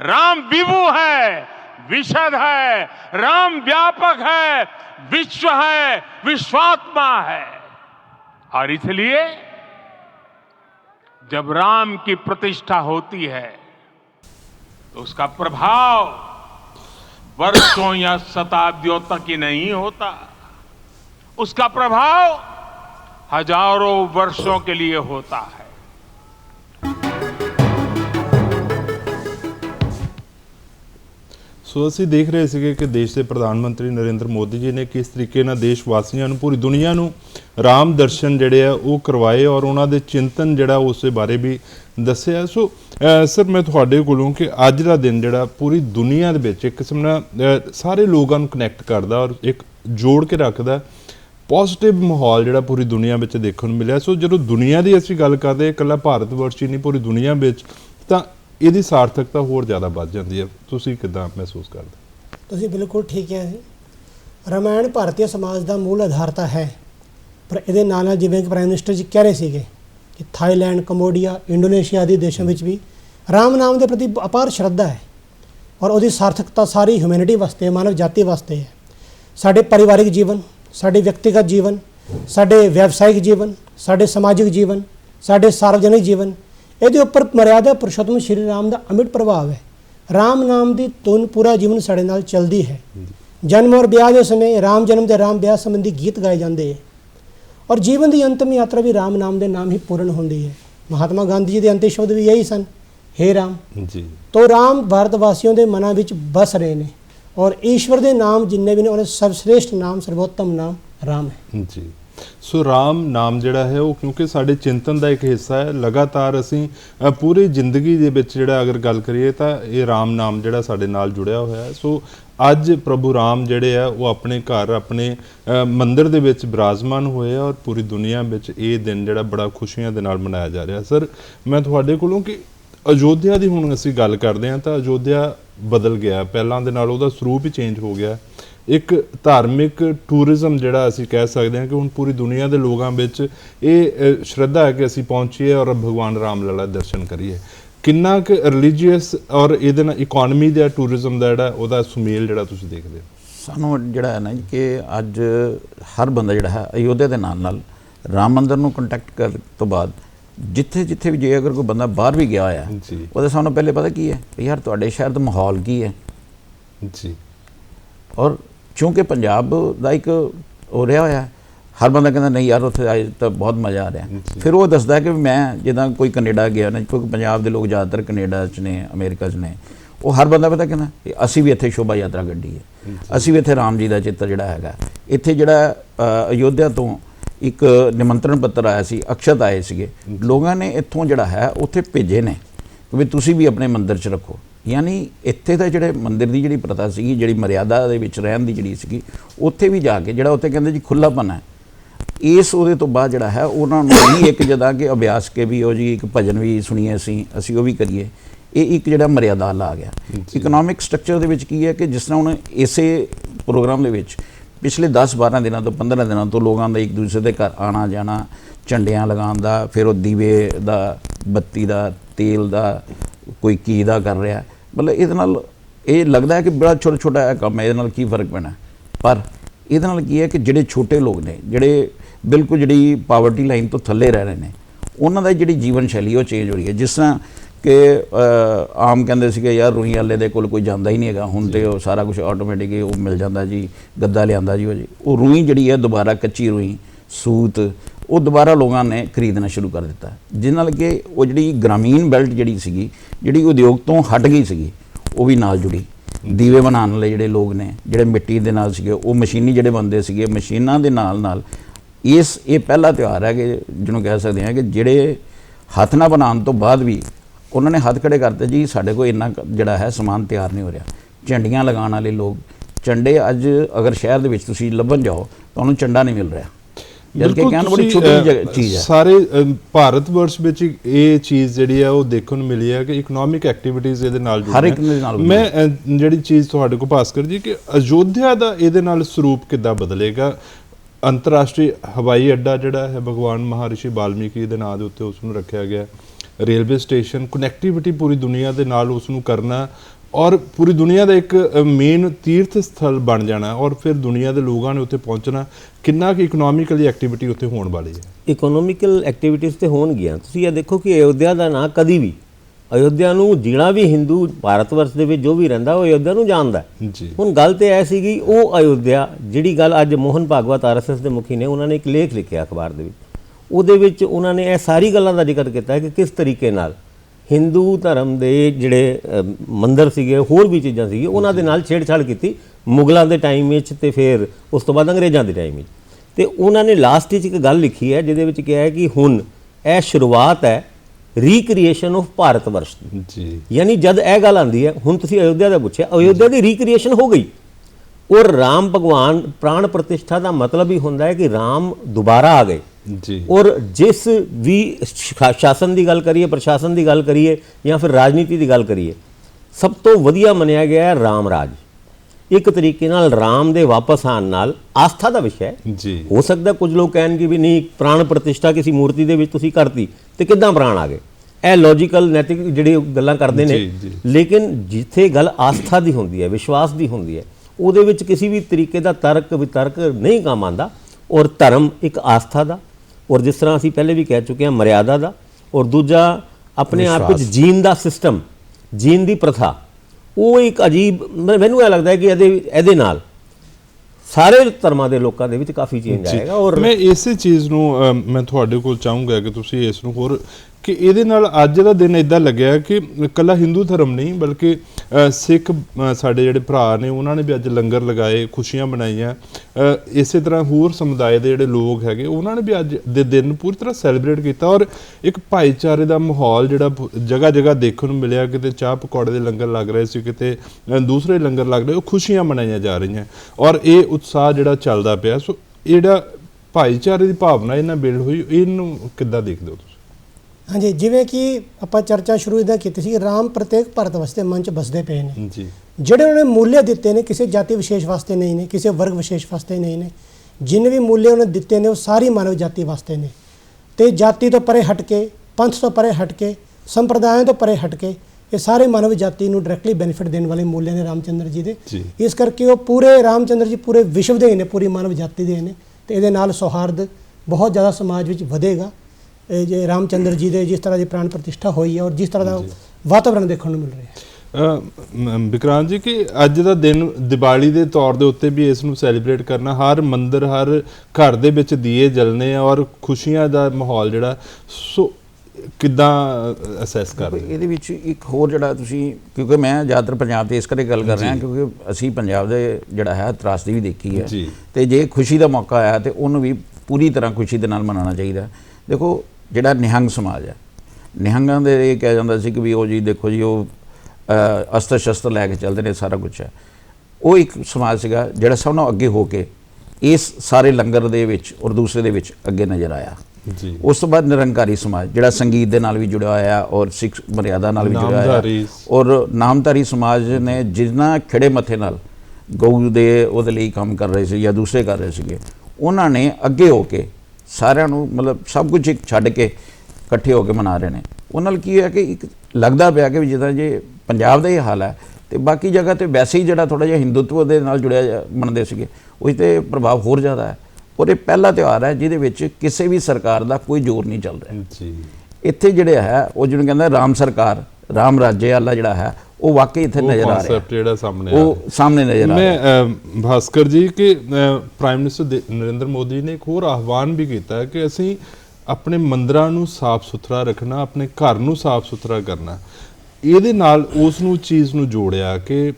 राम विभु है, विशद है, राम व्यापक है, विश्व है, विश्वात्मा है। और इसलिए जब राम की प्रतिष्ठा होती है तो उसका प्रभाव वर्षों या शताब्दियों तक ही नहीं होता। उसका प्रभाव हज़ारों वर्षों के लिए होता है। ਸੋ ਅਸੀਂ ਦੇਖ ਰਹੇ ਸੀਗੇ ਕਿ ਦੇਸ਼ ਦੇ ਪ੍ਰਧਾਨ ਮੰਤਰੀ ਨਰਿੰਦਰ ਮੋਦੀ ਜੀ ਨੇ ਕਿਸ ਤਰੀਕੇ ਨਾਲ ਦੇਸ਼ ਵਾਸੀਆਂ ਨੂੰ, ਪੂਰੀ ਦੁਨੀਆ ਨੂੰ ਰਾਮ ਦਰਸ਼ਨ ਜਿਹੜੇ ਆ ਉਹ ਕਰਵਾਏ ਔਰ ਉਹਨਾਂ ਦੇ ਚਿੰਤਨ ਜਿਹੜਾ ਉਸ ਦੇ ਬਾਰੇ ਵੀ ਦੱਸਿਆ। ਸੋ ਸਰ, ਮੈਂ ਤੁਹਾਡੇ ਕੋਲੋਂ ਕਿ ਅੱਜ ਦਾ ਦਿਨ ਜਿਹੜਾ ਪੂਰੀ ਦੁਨੀਆ ਦੇ ਵਿੱਚ ਇੱਕ ਕਿਸਮ ਨਾਲ ਸਾਰੇ ਲੋਕਾਂ ਨੂੰ ਕਨੈਕਟ ਕਰਦਾ ਔਰ ਇੱਕ ਜੋੜ ਕੇ ਰੱਖਦਾ ਪੋਜ਼ਿਟਿਵ ਮਾਹੌਲ ਜਿਹੜਾ ਪੂਰੀ ਦੁਨੀਆ ਵਿੱਚ ਦੇਖਣ ਨੂੰ ਮਿਲਿਆ। ਸੋ ਜਦੋਂ ਦੁਨੀਆ ਦੀ ਅਸੀਂ ਗੱਲ ਕਰਦੇ ਇਕੱਲਾ ਭਾਰਤ ਵਰਸ਼ ਹੀ ਨਹੀਂ, ਪੂਰੀ ਦੁਨੀਆ ਵਿੱਚ, ਤਾਂ ਇਹਦੀ ਸਾਰਥਕਤਾ ਹੋਰ ਜ਼ਿਆਦਾ ਵੱਧ ਜਾਂਦੀ ਹੈ। ਤੁਸੀਂ ਕਿਦਾਂ ਮਹਿਸੂਸ ਕਰਦੇ? ਤੁਸੀਂ ਬਿਲਕੁਲ ਠੀਕ ਹੈ ਰਾਮਾਇਣ ਭਾਰਤੀ ਸਮਾਜ ਦਾ ਮੂਲ ਆਧਾਰ ਤਾਂ ਹੈ। ਪਰ ਇਹਦੇ ਨਾਲ ਨਾਲ ਜਿਵੇਂ ਕਿ ਪ੍ਰਾਈਮ ਮਿਨਿਸਟਰ ਜੀ ਕਹਿ ਰਹੇ ਸੀਗੇ ਕਿ ਥਾਈਲੈਂਡ, ਕੰਬੋਡੀਆ, ਇੰਡੋਨੇਸ਼ੀਆ ਆਦਿ ਦੇਸ਼ਾਂ ਵਿੱਚ ਵੀ ਰਾਮ ਨਾਮ ਦੇ ਪ੍ਰਤੀ ਅਪਾਰ ਸ਼ਰਧਾ ਹੈ ਔਰ ਉਹਦੀ ਸਾਰਥਕਤਾ ਸਾਰੀ ਹਿਊਮੈਨਿਟੀ ਵਾਸਤੇ, ਮਾਨਵ ਜਾਤੀ ਵਾਸਤੇ ਹੈ। ਸਾਡੇ ਪਰਿਵਾਰਿਕ ਜੀਵਨ, ਸਾਡੇ ਵਿਅਕਤੀਗਤ ਜੀਵਨ, ਸਾਡੇ ਵਿਵਸਾਇਕ ਜੀਵਨ, ਸਾਡੇ ਸਮਾਜਿਕ ਜੀਵਨ, ਸਾਡੇ ਸਾਰਵਜਨਿਕ ਜੀਵਨ ਇਹਦੇ ਉੱਪਰ ਮਰਿਆਦਾ ਪੁਰਸ਼ੋਤਮ ਸ਼੍ਰੀ ਰਾਮ ਦਾ ਅਮਿਟ ਪ੍ਰਭਾਵ ਹੈ। ਰਾਮ ਨਾਮ ਦੀ ਧੁਨ ਪੂਰਾ ਜੀਵਨ ਸਾਡੇ ਨਾਲ ਚੱਲਦੀ ਹੈ। ਜਨਮ ਔਰ ਵਿਆਹ ਦੇ ਸਮੇਂ ਰਾਮ ਜਨਮ ਤੇ ਰਾਮ ਵਿਆਹ ਸੰਬੰਧੀ ਗੀਤ ਗਾਏ ਜਾਂਦੇ ਹੈ। ਔਰ ਜੀਵਨ ਦੀ ਅੰਤਮ ਯਾਤਰਾ ਵੀ ਰਾਮ ਨਾਮ ਦੇ ਨਾਮ ਹੀ ਪੂਰਨ ਹੁੰਦੀ ਹੈ। ਮਹਾਤਮਾ ਗਾਂਧੀ ਜੀ ਦੇ ਅੰਤਿਮ ਸ਼ਬਦ ਵੀ ਇਹੀ ਸਨ ਹੇ ਰਾਮ ਜੀ। ਤੋ ਰਾਮ ਭਾਰਤ ਵਾਸੀਆਂ ਦੇ ਮਨਾਂ ਵਿੱਚ ਬਸ ਰਹੇ ਨੇ ਔਰ ਈਸ਼ਵਰ ਦੇ ਨਾਮ ਜਿੰਨੇ ਵੀ ਨੇ ਉਹਦੇ ਸਰਵਸ਼੍ਰੇਸ਼ਟ ਨਾਮ ਸਰਵੋਤਮ ਨਾਮ ਰਾਮ ਹੈ। ਜੀ। ਸੋ ਰਾਮ ਨਾਮ ਜਿਹੜਾ ਹੈ ਉਹ ਕਿਉਂਕਿ ਸਾਡੇ ਚਿੰਤਨ ਦਾ ਇੱਕ ਹਿੱਸਾ ਹੈ ਲਗਾਤਾਰ ਅਸੀਂ ਪੂਰੀ ਜ਼ਿੰਦਗੀ ਦੇ ਵਿੱਚ ਜਿਹੜਾ ਅਗਰ ਗੱਲ ਕਰੀਏ ਤਾਂ ਇਹ ਰਾਮ ਨਾਮ ਜਿਹੜਾ ਸਾਡੇ ਨਾਲ ਜੁੜਿਆ ਹੋਇਆ ਹੈ। ਸੋ ਅੱਜ ਪ੍ਰਭੂ ਰਾਮ ਜਿਹੜੇ ਆ ਉਹ ਆਪਣੇ ਘਰ ਆਪਣੇ ਅ, ਮੰਦਿਰ ਦੇ ਵਿੱਚ ਬਿਰਾਜਮਾਨ ਹੋਏ ਆ ਔਰ ਪੂਰੀ ਦੁਨੀਆ ਵਿੱਚ ਇਹ ਦਿਨ ਜਿਹੜਾ ਬੜਾ ਖੁਸ਼ੀਆਂ ਦੇ ਨਾਲ ਮਨਾਇਆ ਜਾ ਰਿਹਾ। ਸਰ ਮੈਂ ਤੁਹਾਡੇ ਕੋਲੋਂ ਕਿ ਅਯੋਧਿਆ ਦੀ ਹੁਣ ਅਸੀਂ ਗੱਲ ਕਰਦੇ ਹਾਂ ਤਾਂ ਅਯੋਧਿਆ ਬਦਲ ਗਿਆ। ਪਹਿਲਾਂ ਦੇ ਨਾਲ ਉਹਦਾ ਸਰੂਪ ਹੀ ਚੇਂਜ ਹੋ ਗਿਆ। ਇੱਕ ਧਾਰਮਿਕ ਟੂਰਿਜ਼ਮ ਜਿਹੜਾ ਅਸੀਂ ਕਹਿ ਸਕਦੇ ਹਾਂ ਕਿ ਹੁਣ ਪੂਰੀ ਦੁਨੀਆ ਦੇ ਲੋਕਾਂ ਵਿੱਚ ਇਹ ਸ਼ਰਧਾ ਹੈ ਕਿ ਅਸੀਂ ਪਹੁੰਚੀਏ ਔਰ ਭਗਵਾਨ ਰਾਮ ਲਲਾ ਦਰਸ਼ਨ ਕਰੀਏ। ਕਿੰਨਾ ਕੁ ਰਿਲੀਜੀਅਸ ਔਰ ਇਹਦੇ ਨਾਲ ਇਕਨੋਮੀ ਦਾ ਟੂਰਿਜ਼ਮ ਦਾ ਜਿਹੜਾ ਉਹਦਾ ਸੁਮੇਲ ਜਿਹੜਾ ਤੁਸੀਂ ਦੇਖਦੇ ਹੋ? ਸਾਨੂੰ ਜਿਹੜਾ ਹੈ ਨਾ ਜੀ ਕਿ ਅੱਜ ਹਰ ਬੰਦਾ ਜਿਹੜਾ ਹੈ ਅਯੋਧਿਆ ਦੇ ਨਾਲ ਨਾਲ ਰਾਮ ਮੰਦਿਰ ਨੂੰ ਕੰਟੈਕਟ ਕਰਨ ਤੋਂ ਬਾਅਦ ਜਿੱਥੇ ਜਿੱਥੇ ਵੀ ਜੇ ਅਗਰ ਕੋਈ ਬੰਦਾ ਬਾਹਰ ਵੀ ਗਿਆ ਹੋਇਆ। ਉਹਦੇ ਸਾਨੂੰ ਪਹਿਲੇ ਪਤਾ ਕੀ ਹੈ? ਯਾਰ ਤੁਹਾਡੇ ਸ਼ਹਿਰ ਦਾ ਮਾਹੌਲ ਕੀ ਹੈ? ਜੀ। ਔਰ ਕਿਉਂਕਿ ਪੰਜਾਬ ਦਾ ਇੱਕ ਹੋ ਰਿਹਾ ਹੋਇਆ ਹਰ ਬੰਦਾ ਕਹਿੰਦਾ ਨਹੀਂ ਯਾਰ ਉੱਥੇ ਆਏ ਤਾਂ ਬਹੁਤ ਮਜ਼ਾ ਆ ਰਿਹਾ। ਫਿਰ ਉਹ ਦੱਸਦਾ ਕਿ ਮੈਂ ਜਿੱਦਾਂ ਕੋਈ ਕੈਨੇਡਾ ਗਿਆ ਨਾ ਕਿਉਂਕਿ ਪੰਜਾਬ ਦੇ ਲੋਕ ਜ਼ਿਆਦਾਤਰ ਕੈਨੇਡਾ 'ਚ ਨੇ ਅਮਰੀਕਾ 'ਚ ਨੇ ਉਹ ਹਰ ਬੰਦਾ ਪਤਾ ਕਹਿੰਦਾ ਅਸੀਂ ਵੀ ਇੱਥੇ ਸ਼ੋਭਾ ਯਾਤਰਾ ਕੱਢੀ ਹੈ। ਅਸੀਂ ਵੀ ਇੱਥੇ ਰਾਮ ਜੀ ਦਾ ਚਿੱਤਰ ਜਿਹੜਾ ਹੈਗਾ। ਇੱਥੇ ਜਿਹੜਾ ਅਯੋਧਿਆ ਤੋਂ ਇੱਕ ਨਿਮੰਤਰਣ ਪੱਤਰ ਆਇਆ ਸੀ ਅਕਸ਼ਤ ਆਏ ਸੀਗੇ। ਲੋਕਾਂ ਨੇ ਇੱਥੋਂ ਜਿਹੜਾ ਹੈ ਉੱਥੇ ਭੇਜੇ ਨੇ ਕਿ ਵੀ ਤੁਸੀਂ ਵੀ ਆਪਣੇ ਮੰਦਿਰ 'ਚ ਰੱਖੋ। ਯਾਨੀ ਇੱਥੇ ਦਾ ਜਿਹੜੇ ਮੰਦਿਰ ਦੀ ਜਿਹੜੀ ਪ੍ਰਥਾ ਸੀਗੀ ਜਿਹੜੀ ਮਰਿਆਦਾ ਦੇ ਵਿੱਚ ਰਹਿਣ ਦੀ ਜਿਹੜੀ ਸੀਗੀ ਉੱਥੇ ਵੀ ਜਾ ਕੇ ਜਿਹੜਾ ਉੱਥੇ ਕਹਿੰਦੇ ਜੀ ਖੁੱਲਾਪਨ ਹੈ ਇਸ ਉਹਦੇ ਤੋਂ ਬਾਅਦ ਜਿਹੜਾ ਹੈ ਉਹਨਾਂ ਨੂੰ ਵੀ ਇੱਕ ਜਦਾ ਕਿ ਅਭਿਆਸ ਕੇ ਵੀ ਉਹ ਜੀ ਇੱਕ ਭਜਨ ਵੀ ਸੁਣੀਏ ਅਸੀਂ ਅਸੀਂ ਉਹ ਵੀ ਕਰੀਏ ਇਹ ਇੱਕ ਜਿਹੜਾ ਮਰਿਆਦਾ ਆ ਗਿਆ। ਇਕਨੋਮਿਕ ਸਟਰਕਚਰ ਦੇ ਵਿੱਚ ਕੀ ਹੈ ਕਿ ਜਿਸ ਤਰ੍ਹਾਂ ਹੁਣ ਇਸੇ ਪ੍ਰੋਗਰਾਮ ਦੇ ਵਿੱਚ ਪਿਛਲੇ 10 12 ਦਿਨਾਂ ਤੋਂ 15 ਦਿਨਾਂ ਤੋਂ ਲੋਕਾਂ ਦਾ ਇੱਕ ਦੂਸਰੇ ਦੇ ਘਰ ਆਣਾ ਜਾਣਾ ਝੰਡਿਆਂ ਲਗਾਉਣ ਦਾ ਫਿਰ ਉਹ ਦੀਵੇ ਦਾ ਬੱਤੀ ਦਾ ਤੇਲ ਦਾ ਕੋਈ ਕੀ ਦਾ ਕਰ ਰਿਹਾ। ਮਤਲਬ ਇਹਦੇ ਨਾਲ ਇਹ ਲੱਗਦਾ ਹੈ ਕਿ ਬੜਾ ਛੋਟਾ ਛੋਟਾ ਇਹ ਕੰਮ ਹੈ, ਇਹਦੇ ਨਾਲ ਕੀ ਫ਼ਰਕ ਪੈਣਾ। ਪਰ ਇਹਦੇ ਨਾਲ ਕੀ ਹੈ ਕਿ ਜਿਹੜੇ ਛੋਟੇ ਲੋਕ ਨੇ, ਜਿਹੜੇ ਬਿਲਕੁਲ ਜਿਹੜੀ ਪਾਵਰਟੀ ਲਾਈਨ ਤੋਂ ਥੱਲੇ ਰਹਿ ਰਹੇ ਨੇ, ਉਹਨਾਂ ਦਾ ਜਿਹੜੀ ਜੀਵਨ ਸ਼ੈਲੀ ਉਹ ਚੇਂਜ ਹੋ ਰਹੀ ਹੈ। ਜਿਸ ਤਰ੍ਹਾਂ ਕਿ ਆਮ ਕਹਿੰਦੇ ਸੀਗੇ, ਯਾਰ ਰੂਹੀ ਵਾਲੇ ਦੇ ਕੋਲ ਕੋਈ ਜਾਂਦਾ ਹੀ ਨਹੀਂ ਹੈਗਾ। ਹੁਣ ਤੇ ਉਹ ਸਾਰਾ ਕੁਝ ਆਟੋਮੈਟਿਕ ਉਹ ਮਿਲ ਜਾਂਦਾ ਜੀ, ਗੱਦਾ ਲਿਆਂਦਾ ਜੀ ਉਹ ਜੀ। ਉਹ ਰੂਹੀ ਜਿਹੜੀ ਹੈ, ਦੁਬਾਰਾ ਕੱਚੀ ਰੂਹੀ, ਸੂਤ ਉਹ ਦੁਬਾਰਾ ਲੋਕਾਂ ਨੇ ਖਰੀਦਣਾ ਸ਼ੁਰੂ ਕਰ ਦਿੱਤਾ। ਜਿਸ ਨਾਲ ਕਿ ਉਹ ਜਿਹੜੀ ਗ੍ਰਾਮੀਣ ਬੈਲਟ ਜਿਹੜੀ ਸੀਗੀ, ਜਿਹੜੀ ਉਦਯੋਗ ਤੋਂ ਹਟ ਗਈ ਸੀਗੀ, ਉਹ ਵੀ ਨਾਲ ਜੁੜੀ। ਦੀਵੇ ਬਣਾਉਣ ਵਾਲੇ ਜਿਹੜੇ ਲੋਕ ਨੇ, ਜਿਹੜੇ ਮਿੱਟੀ ਦੇ ਨਾਲ ਸੀਗੇ, ਉਹ ਮਸ਼ੀਨੀ ਜਿਹੜੇ ਬੰਦੇ ਸੀਗੇ, ਮਸ਼ੀਨਾਂ ਦੇ ਨਾਲ ਨਾਲ ਇਸ, ਇਹ ਪਹਿਲਾ ਤਿਉਹਾਰ ਹੈ ਕਿ ਜਿਹਨੂੰ ਕਹਿ ਸਕਦੇ ਹਾਂ ਕਿ ਜਿਹੜੇ ਹੱਥ ਨਾਲ ਬਣਾਉਣ ਤੋਂ ਬਾਅਦ ਵੀ ਉਹਨਾਂ ਨੇ ਹੱਥ ਖੜੇ ਕਰਤੇ, ਜੀ ਸਾਡੇ ਕੋਲ ਇੰਨਾ ਜਿਹੜਾ ਹੈ ਸਮਾਨ ਤਿਆਰ ਨਹੀਂ ਹੋ ਰਿਹਾ। ਝੰਡੀਆਂ ਲਗਾਉਣ ਵਾਲੇ ਲੋਕ, ਝੰਡੇ ਅੱਜ ਅਗਰ ਸ਼ਹਿਰ ਦੇ ਵਿੱਚ ਤੁਸੀਂ ਲੱਭਣ ਜਾਓ ਤੁਹਾਨੂੰ ਝੰਡਾ ਨਹੀਂ ਮਿਲ ਰਿਹਾ। ਜਦ ਕਿ ਬੜੀ ਛੋਟੀ ਚੀਜ਼ ਹੈ। ਸਾਰੇ ਭਾਰਤ ਵਰਸ਼ ਵਿੱਚ ਇਹ ਚੀਜ਼ ਜਿਹੜੀ ਹੈ ਉਹ ਦੇਖਣ ਨੂੰ ਮਿਲੀ ਹੈ ਕਿ ਇਕਨੋਮਿਕ ਐਕਟੀਵਿਟੀਜ਼ ਇਹਦੇ ਨਾਲ ਹਰ ਇੱਕ ਜੁੜੀਆਂ। ਦੇ ਨਾਲ ਮੈਂ ਜਿਹੜੀ ਚੀਜ਼ ਤੁਹਾਡੇ ਕੋਲ ਪਾਸ ਕਰ ਜੀ ਕਿ ਅਯੋਧਿਆ ਦਾ ਇਹਦੇ ਨਾਲ ਸਰੂਪ ਕਿੱਦਾਂ ਬਦਲੇਗਾ? ਅੰਤਰਰਾਸ਼ਟਰੀ ਹਵਾਈ ਅੱਡਾ ਜਿਹੜਾ ਹੈ ਭਗਵਾਨ ਮਹਾਰਿਸ਼ੀ ਵਾਲਮੀਕੀ ਦੇ ਨਾਂ ਦੇ ਉੱਤੇ ਉਸ ਨੂੰ ਰੱਖਿਆ ਗਿਆ। ਰੇਲਵੇ ਸਟੇਸ਼ਨ ਕਨੈਕਟੀਵਿਟੀ ਪੂਰੀ ਦੁਨੀਆ ਦੇ ਨਾਲ ਉਸ ਨੂੰ ਕਰਨਾ ਔਰ ਪੂਰੀ ਦੁਨੀਆ ਦਾ ਇੱਕ ਮੇਨ ਤੀਰਥ ਸਥਲ ਬਣ ਜਾਣਾ ਔਰ ਫਿਰ ਦੁਨੀਆ ਦੇ ਲੋਕਾਂ ਨੇ ਉੱਥੇ ਪਹੁੰਚਣਾ ਕਿੰਨਾ ਕਿ ਇਕਨੋਮਿਕਲੀ ਐਕਟੀਵਿਟੀ ਉੱਥੇ ਹੋਣ ਵਾਲੀ ਹੈ? ਇਕਨੋਮਿਕਲ ਐਕਟੀਵਿਟੀਜ਼ ਤੇ ਹੋਣਗੀਆਂ ਤੁਸੀਂ ਇਹ ਦੇਖੋ ਕਿ ਅਯੋਧਿਆ ਦਾ ਨਾਂ ਕਦੀ ਵੀ ਅਯੋਧਿਆ ਨੂੰ ਜਿਹੜਾ ਵੀ ਹਿੰਦੂ ਭਾਰਤ ਵਰਸ਼ ਦੇ ਵਿੱਚ ਜੋ ਵੀ ਰਹਿੰਦਾ ਉਹ ਅਯੋਧਿਆ ਨੂੰ ਜਾਣਦਾ। ਜੀ। ਹੁਣ ਗੱਲ ਤੇ ਐ ਸੀਗੀ ਉਹ ਅਯੋਧਿਆ ਜਿਹੜੀ ਗੱਲ ਅੱਜ ਮੋਹਨ ਭਾਗਵਤ ਆਰਐਸਐਸ ਦੇ ਮੁਖੀ ਨੇ ਉਹਨਾਂ ਨੇ ਇੱਕ ਲੇਖ ਲਿਖਿਆ ਅਖਬਾਰ ਦੇ ਵਿੱਚ। ਉਹਦੇ ਵਿੱਚ ਉਹਨਾਂ ਨੇ ਇਹ ਸਾਰੀ ਗੱਲਾਂ ਦਾ ਜ਼ਿਕਰ ਕੀਤਾ ਕਿ ਕਿਸ ਤਰੀਕੇ ਨਾਲ ਹਿੰਦੂ ਧਰਮ ਦੇ ਜਿਹੜੇ ਮੰਦਿਰ ਸੀਗੇ ਹੋਰ ਵੀ ਚੀਜ਼ਾਂ ਸੀਗੀਆਂ ਉਹਨਾਂ ਦੇ ਨਾਲ ਛੇੜਛਾੜ ਕੀਤੀ। ਮੁਗਲਾਂ ਦੇ ਟਾਈਮ ਵਿੱਚ ਤੇ ਫਿਰ ਉਸ ਤੋਂ ਬਾਅਦ ਅੰਗਰੇਜ਼ਾਂ ਦੇ ਟਾਈਮ ਵਿੱਚ। ਤੇ ਉਹਨਾਂ ਨੇ ਲਾਸਟ ਵਿੱਚ ਇੱਕ ਗੱਲ ਲਿਖੀ ਹੈ ਜਿਹਦੇ ਵਿੱਚ ਕਿਹਾ ਹੈ ਕਿ ਹੁਣ ਇਹ ਸ਼ੁਰੂਆਤ ਹੈ ਰੀਕ੍ਰੀਏਸ਼ਨ ਆਫ ਭਾਰਤ ਵਰਸ਼ ਦੀ। ਜੀ। ਯਾਨੀ ਜਦ ਇਹ ਗੱਲ ਆਂਦੀ ਹੈ ਹੁਣ ਤੁਸੀਂ ਅਯੋਧਿਆ ਦਾ ਪੁੱਛਿਆ ਅਯੋਧਿਆ ਦੀ ਰੀਕ੍ਰੀਏਸ਼ਨ ਹੋ ਗਈ। ਔਰ ਰਾਮ ਭਗਵਾਨ ਪ੍ਰਾਣ ਪ੍ਰਤਿਸ਼ਠਾ ਦਾ ਮਤਲਬ ਹੀ ਹੁੰਦਾ ਹੈ ਕਿ ਰਾਮ ਦੁਬਾਰਾ ਆ ਗਏ। ਜੀ। ਔਰ ਜਿਸ ਵੀ ਸ਼ਾਸਨ ਦੀ ਗੱਲ ਕਰੀਏ ਪ੍ਰਸ਼ਾਸਨ ਦੀ ਗੱਲ ਕਰੀਏ ਜਾਂ ਫਿਰ ਰਾਜਨੀਤੀ ਦੀ ਗੱਲ ਕਰੀਏ ਸਭ ਤੋਂ ਵਧੀਆ ਮੰਨਿਆ ਗਿਆ ਹੈ ਰਾਮ ਰਾਜ। ਇੱਕ ਤਰੀਕੇ ਨਾਲ ਰਾਮ ਦੇ ਵਾਪਸ ਆਉਣ ਨਾਲ ਆਸਥਾ ਦਾ ਵਿਸ਼ਾ ਹੈ। ਜੀ। ਹੋ ਸਕਦਾ ਕੁਝ ਲੋਕ ਕਹਿਣਗੇ ਵੀ ਨਹੀਂ ਪ੍ਰਾਣ ਪ੍ਰਤਿਸ਼ਠਾ ਕਿਸੇ ਮੂਰਤੀ ਦੇ ਵਿੱਚ ਤੁਸੀਂ ਕਰਤੀ ਤੇ ਕਿੱਦਾਂ ਪ੍ਰਾਣ ਆ ਗਏ? ਇਹ ਲੌਜੀਕਲ ਨੈਤਿਕ ਜਿਹੜੀ ਗੱਲਾਂ ਕਰਦੇ ਨੇ। ਲੇਕਿਨ ਜਿੱਥੇ ਗੱਲ ਆਸਥਾ ਦੀ ਹੁੰਦੀ ਹੈ ਵਿਸ਼ਵਾਸ ਦੀ ਹੁੰਦੀ ਹੈ ਉਹਦੇ ਵਿੱਚ ਕਿਸੇ ਵੀ ਤਰੀਕੇ ਦਾ ਤਰਕ ਵਿਤਰਕ ਨਹੀਂ ਕੰਮ ਆਂਦਾ ਔਰ ਧਰਮ ਇੱਕ ਆਸਥਾ ਦਾ ਔਰ ਜਿਸ ਤਰ੍ਹਾਂ ਅਸੀਂ ਪਹਿਲੇ ਵੀ ਕਹਿ ਚੁੱਕੇ ਹਾਂ ਮਰਿਆਦਾ ਦਾ ਔਰ ਦੂਜਾ ਆਪਣੇ ਆਪ ਵਿੱਚ ਜੀਣ ਦਾ ਸਿਸਟਮ ਜੀਣ ਦੀ ਪ੍ਰਥਾ ਉਹ ਇੱਕ ਅਜੀਬ ਮੈਨੂੰ ਇਹ ਲੱਗਦਾ ਹੈ ਕਿ ਇਹਦੇ ਇਹਦੇ ਨਾਲ ਸਾਰੇ ਧਰਮਾਂ ਦੇ ਲੋਕਾਂ ਦੇ ਵਿੱਚ ਕਾਫੀ ਚੇਂਜ ਆਏਗਾ ਔਰ ਮੈਂ ਇਸੇ ਚੀਜ਼ ਨੂੰ ਮੈਂ ਤੁਹਾਡੇ ਕੋਲ ਚਾਹੂੰਗਾ ਕਿ ਤੁਸੀਂ ਇਸ ਨੂੰ ਹੋਰ ਕਿ ਇਹਦੇ ਨਾਲ ਅੱਜ ਦਾ ਦਿਨ ਇਦਾਂ ਲੱਗਿਆ ਕਿ ਇਕੱਲਾ ਹਿੰਦੂ ਧਰਮ ਨਹੀਂ ਬਲਕਿ ਸਿੱਖ ਸਾਡੇ ਜਿਹੜੇ ਭਰਾ ਨੇ, ਉਹਨਾਂ ਨੇ ਵੀ ਅੱਜ ਲੰਗਰ ਲਗਾਏ, ਖੁਸ਼ੀਆਂ ਮਨਾਈਆਂ। ਇਸੇ ਤਰ੍ਹਾਂ ਹੋਰ ਸਮੁਦਾਇ ਦੇ ਜਿਹੜੇ ਲੋਕ ਹੈਗੇ, ਉਹਨਾਂ ਨੇ ਵੀ ਅੱਜ ਦੇ ਦਿਨ ਨੂੰ ਪੂਰੀ ਤਰ੍ਹਾਂ ਸੈਲੀਬ੍ਰੇਟ ਕੀਤਾ ਔਰ ਇੱਕ ਭਾਈਚਾਰੇ ਦਾ ਮਾਹੌਲ ਜਿਹੜਾ ਜਗ੍ਹਾ ਜਗ੍ਹਾ ਦੇਖਣ ਨੂੰ ਮਿਲਿਆ, ਕਿਤੇ ਚਾਹ ਪਕੌੜੇ ਦੇ ਲੰਗਰ ਲੱਗ ਰਹੇ ਸੀ, ਕਿਤੇ ਦੂਸਰੇ ਲੰਗਰ ਲੱਗ ਰਹੇ, ਉਹ ਖੁਸ਼ੀਆਂ ਮਨਾਈਆਂ ਜਾ ਰਹੀਆਂ। ਔਰ ਇਹ ਉਤਸ਼ਾਹ ਜਿਹੜਾ ਚੱਲਦਾ ਪਿਆ, ਸੋ ਇਹ ਜਿਹੜਾ ਭਾਈਚਾਰੇ ਦੀ ਭਾਵਨਾ ਇਹਨਾਂ ਬਿਲਡ ਹੋਈ, ਇਹਨੂੰ ਕਿੱਦਾਂ ਦੇਖਦੇ ਹੋ ਤੁਸੀਂ? ਹਾਂਜੀ ਜਿਵੇਂ ਕਿ ਆਪਾਂ ਚਰਚਾ ਸ਼ੁਰੂ ਇਹਦਾ ਕੀਤੀ ਸੀ ਰਾਮ ਪ੍ਰਤੇਕ ਭਾਰਤ ਵਾਸਤੇ ਮਨ ਚ ਬਸਦੇ ਪਏ ਨੇ। ਜੀ। ਜਿਹੜੇ ਉਹਨੇ ਮੂਲਿਆ ਦਿੱਤੇ ਨੇ ਕਿਸੇ ਜਾਤੀ ਵਿਸ਼ੇਸ਼ ਵਾਸਤੇ ਨਹੀਂ ਨੇ ਕਿਸੇ ਵਰਗ ਵਿਸ਼ੇਸ਼ ਵਾਸਤੇ ਨਹੀਂ ਨੇ ਜਿੰਨੇ ਵੀ ਮੂਲਿਆ ਉਹਨੇ ਦਿੱਤੇ ਨੇ ਉਹ ਸਾਰੀ ਮਾਨਵ ਜਾਤੀ ਵਾਸਤੇ ਨੇ। ਤੇ ਜਾਤੀ ਤੋਂ ਪਰੇ ਹਟ ਕੇ ਪੰਥ ਤੋਂ ਪਰੇ ਹਟ ਕੇ ਸੰਪਰਦਾਇਆਂ ਤੋਂ ਪਰੇ ਹਟ ਕੇ ਇਹ ਸਾਰੇ ਮਾਨਵ ਜਾਤੀ ਨੂੰ ਡਾਇਰੈਕਟਲੀ ਬੈਨੀਫਿਟ ਦੇਣ ਵਾਲੇ ਮੂਲਿਆ ਨੇ ਰਾਮਚੰਦਰ ਜੀ ਦੇ। ਇਸ ਕਰਕੇ ਉਹ ਪੂਰੇ ਰਾਮਚੰਦਰ ਜੀ ਪੂਰੇ ਵਿਸ਼ਵ ਦੇ ਨੇ ਪੂਰੀ ਮਾਨਵ ਜਾਤੀ ਦੇ ਨੇ। ਤੇ ਇਹਦੇ ਨਾਲ ਸੌਹਾਰਦ ਬਹੁਤ ਜ਼ਿਆਦਾ ਸਮਾਜ ਵਿੱਚ ਵਧੇਗਾ। ਜੇ ਰਾਮਚੰਦਰ ਜੀ ਦੇ ਜਿਸ ਤਰ੍ਹਾਂ ਦੀ ਪ੍ਰਾਣ ਪ੍ਰਤਿਸ਼ਠਾ ਹੋਈ ਹੈ ਔਰ ਜਿਸ ਤਰ੍ਹਾਂ ਦਾ ਵਾਤਾਵਰਣ ਦੇਖਣ ਨੂੰ ਮਿਲ ਰਿਹਾ ਹੈ ਵਿਕਰਾਂਤ ਜੀ ਕਿ ਅੱਜ ਦਾ ਦਿਨ ਦੀਵਾਲੀ ਦੇ ਤੌਰ ਦੇ ਉੱਤੇ ਵੀ ਇਸ ਨੂੰ ਸੈਲੀਬ੍ਰੇਟ ਕਰਨਾ ਹਰ ਮੰਦਿਰ ਹਰ ਘਰ ਦੇ ਵਿੱਚ ਦੀਏ ਜਲਨੇ ਆ ਔਰ ਖੁਸ਼ੀਆਂ ਦਾ ਮਾਹੌਲ ਜਿਹੜਾ ਸੋ ਕਿੱਦਾਂ ਅਸੈਸ ਕਰਦੇ ਹੋ? ਇਹਦੇ ਵਿੱਚ ਇੱਕ ਹੋਰ ਜਿਹੜਾ ਤੁਸੀਂ ਕਿਉਂਕਿ ਮੈਂ ਜ਼ਿਆਦਾਤਰ ਪੰਜਾਬ ਦੇ ਇਸ ਕਰਕੇ ਗੱਲ ਕਰ ਰਿਹਾ ਕਿਉਂਕਿ ਅਸੀਂ ਪੰਜਾਬ ਦੇ ਜਿਹੜਾ ਹੈ ਤਰਾਸਦੀ ਵੀ ਦੇਖੀ ਹੈ। ਤੇ ਜੇ ਖੁਸ਼ੀ ਦਾ ਮੌਕਾ ਆਇਆ ਤੇ ਉਹਨੂੰ ਵੀ ਪੂਰੀ ਤਰ੍ਹਾਂ ਖੁਸ਼ੀ ਦੇ ਨਾਲ ਮਨਾਉਣਾ ਚਾਹੀਦਾ। ਦੇਖੋ ਜਿਹੜਾ ਨਿਹੰਗ ਸਮਾਜ ਹੈ। ਨਿਹੰਗਾਂ ਦੇ ਇਹ ਕਿਹਾ ਜਾਂਦਾ ਸੀ ਕਿ ਵੀ ਉਹ ਜੀ ਦੇਖੋ ਜੀ ਉਹ ਅਸਤਰ ਸ਼ਸਤਰ ਲੈ ਕੇ ਚੱਲਦੇ ਨੇ ਸਾਰਾ ਕੁਝ ਹੈ। ਉਹ ਇੱਕ ਸਮਾਜ ਸੀਗਾ ਜਿਹੜਾ ਸਭ ਨਾਲੋਂ ਅੱਗੇ ਹੋ ਕੇ ਇਸ ਸਾਰੇ ਲੰਗਰ ਦੇ ਵਿੱਚ ਔਰ ਦੂਸਰੇ ਦੇ ਵਿੱਚ ਅੱਗੇ ਨਜ਼ਰ ਆਇਆ। ਜੀ। ਉਸ ਤੋਂ ਬਾਅਦ ਨਿਰੰਕਾਰੀ ਸਮਾਜ ਜਿਹੜਾ ਸੰਗੀਤ ਦੇ ਨਾਲ ਵੀ ਜੁੜਿਆ ਹੋਇਆ ਔਰ ਸਿੱਖ ਮਰਿਆਦਾ ਨਾਲ ਵੀ ਜੁੜਿਆ। ਹੋਇਆ। ਔਰ ਨਾਮਧਾਰੀ ਸਮਾਜ ਨੇ ਜਿੰਨਾ ਖੜੇ ਮੱਥੇ ਨਾਲ ਗਊ ਦੇ ਉਹਦੇ ਲਈ ਕੰਮ ਕਰ ਰਹੇ ਸੀ ਜਾਂ ਦੂਸਰੇ ਕਰ ਰਹੇ ਸੀਗੇ ਉਹਨਾਂ ਨੇ ਅੱਗੇ ਹੋ ਕੇ ਸਾਰਿਆਂ ਨੂੰ ਮਤਲਬ ਸਭ ਕੁਝ ਇੱਕ ਛੱਡ ਕੇ ਇਕੱਠੇ ਹੋ ਕੇ ਮਨਾ ਰਹੇ ਨੇ। ਉਹਨਾਂ ਨਾਲ ਕੀ ਹੈ ਕਿ ਇੱਕ ਲੱਗਦਾ ਪਿਆ ਕਿ ਜਿੱਦਾਂ ਜੇ ਪੰਜਾਬ ਦਾ ਇਹ ਹਾਲ ਹੈ ਤੇ ਬਾਕੀ ਜਗ੍ਹਾ ਤੇ ਵੈਸੇ ਹੀ ਜਿਹੜਾ ਥੋੜਾ ਜਿਹਾ ਹਿੰਦੂਤਵ ਦੇ ਨਾਲ ਜੁੜਿਆ ਜਾ- ਮੰਨਦੇ ਸੀਗੇ ਉਹ ਤੇ ਪ੍ਰਭਾਵ ਹੋਰ ਜ਼ਿਆਦਾ ਹੈ। ਔਰ ਇਹ ਪਹਿਲਾ ਤਿਉਹਾਰ ਹੈ ਜਿਹਦੇ ਵਿੱਚ ਕਿਸੇ ਵੀ ਸਰਕਾਰ ਦਾ ਕੋਈ ਜ਼ੋਰ ਨਹੀਂ ਚੱਲ ਰਿਹਾ। ਜੀ। ਇੱਥੇ ਜਿਹੜੇ ਹੈ ਉਹ ਜਿਹਨੂੰ ਕਹਿੰਦਾ ਰਾਮ ਸਰਕਾਰ ਰਾਮ ਰਾਜੇ ਵਾਲਾ ਜਿਹੜਾ ਹੈ ਉਹ ਵਾਕਈ ਇੱਥੇ ਨਜ਼ਰ ਆ ਰਿਹਾ। concept ਜਿਹੜਾ ਸਾਹਮਣੇ ਆ ਉਹ ਸਾਹਮਣੇ ਨਜ਼ਰ ਆ ਰਿਹਾ। ਮੈਂ ਭਾਸਕਰ ਜੀ ਕਿ ਪ੍ਰਾਈਮ ਮਿਨਿਸਟਰ ਨਰਿੰਦਰ ਮੋਦੀ ਨੇ ਇੱਕ ਹੋਰ ਆਹਵਾਨ ਵੀ ਕੀਤਾ ਹੈ ਕਿ ਅਸੀਂ ਆਪਣੇ ਮੰਦਰਾਂ ਨੂੰ ਸਾਫ਼ ਸੁਥਰਾ ਰੱਖਣਾ ਆਪਣੇ ਘਰ ਨੂੰ ਸਾਫ਼ ਸੁਥਰਾ ਕਰਨਾ। ਇਹਦੇ ਨਾਲ ਉਸ ਨੂੰ ਚੀਜ਼ ਨੂੰ ਜੋੜਿਆ ਕਿ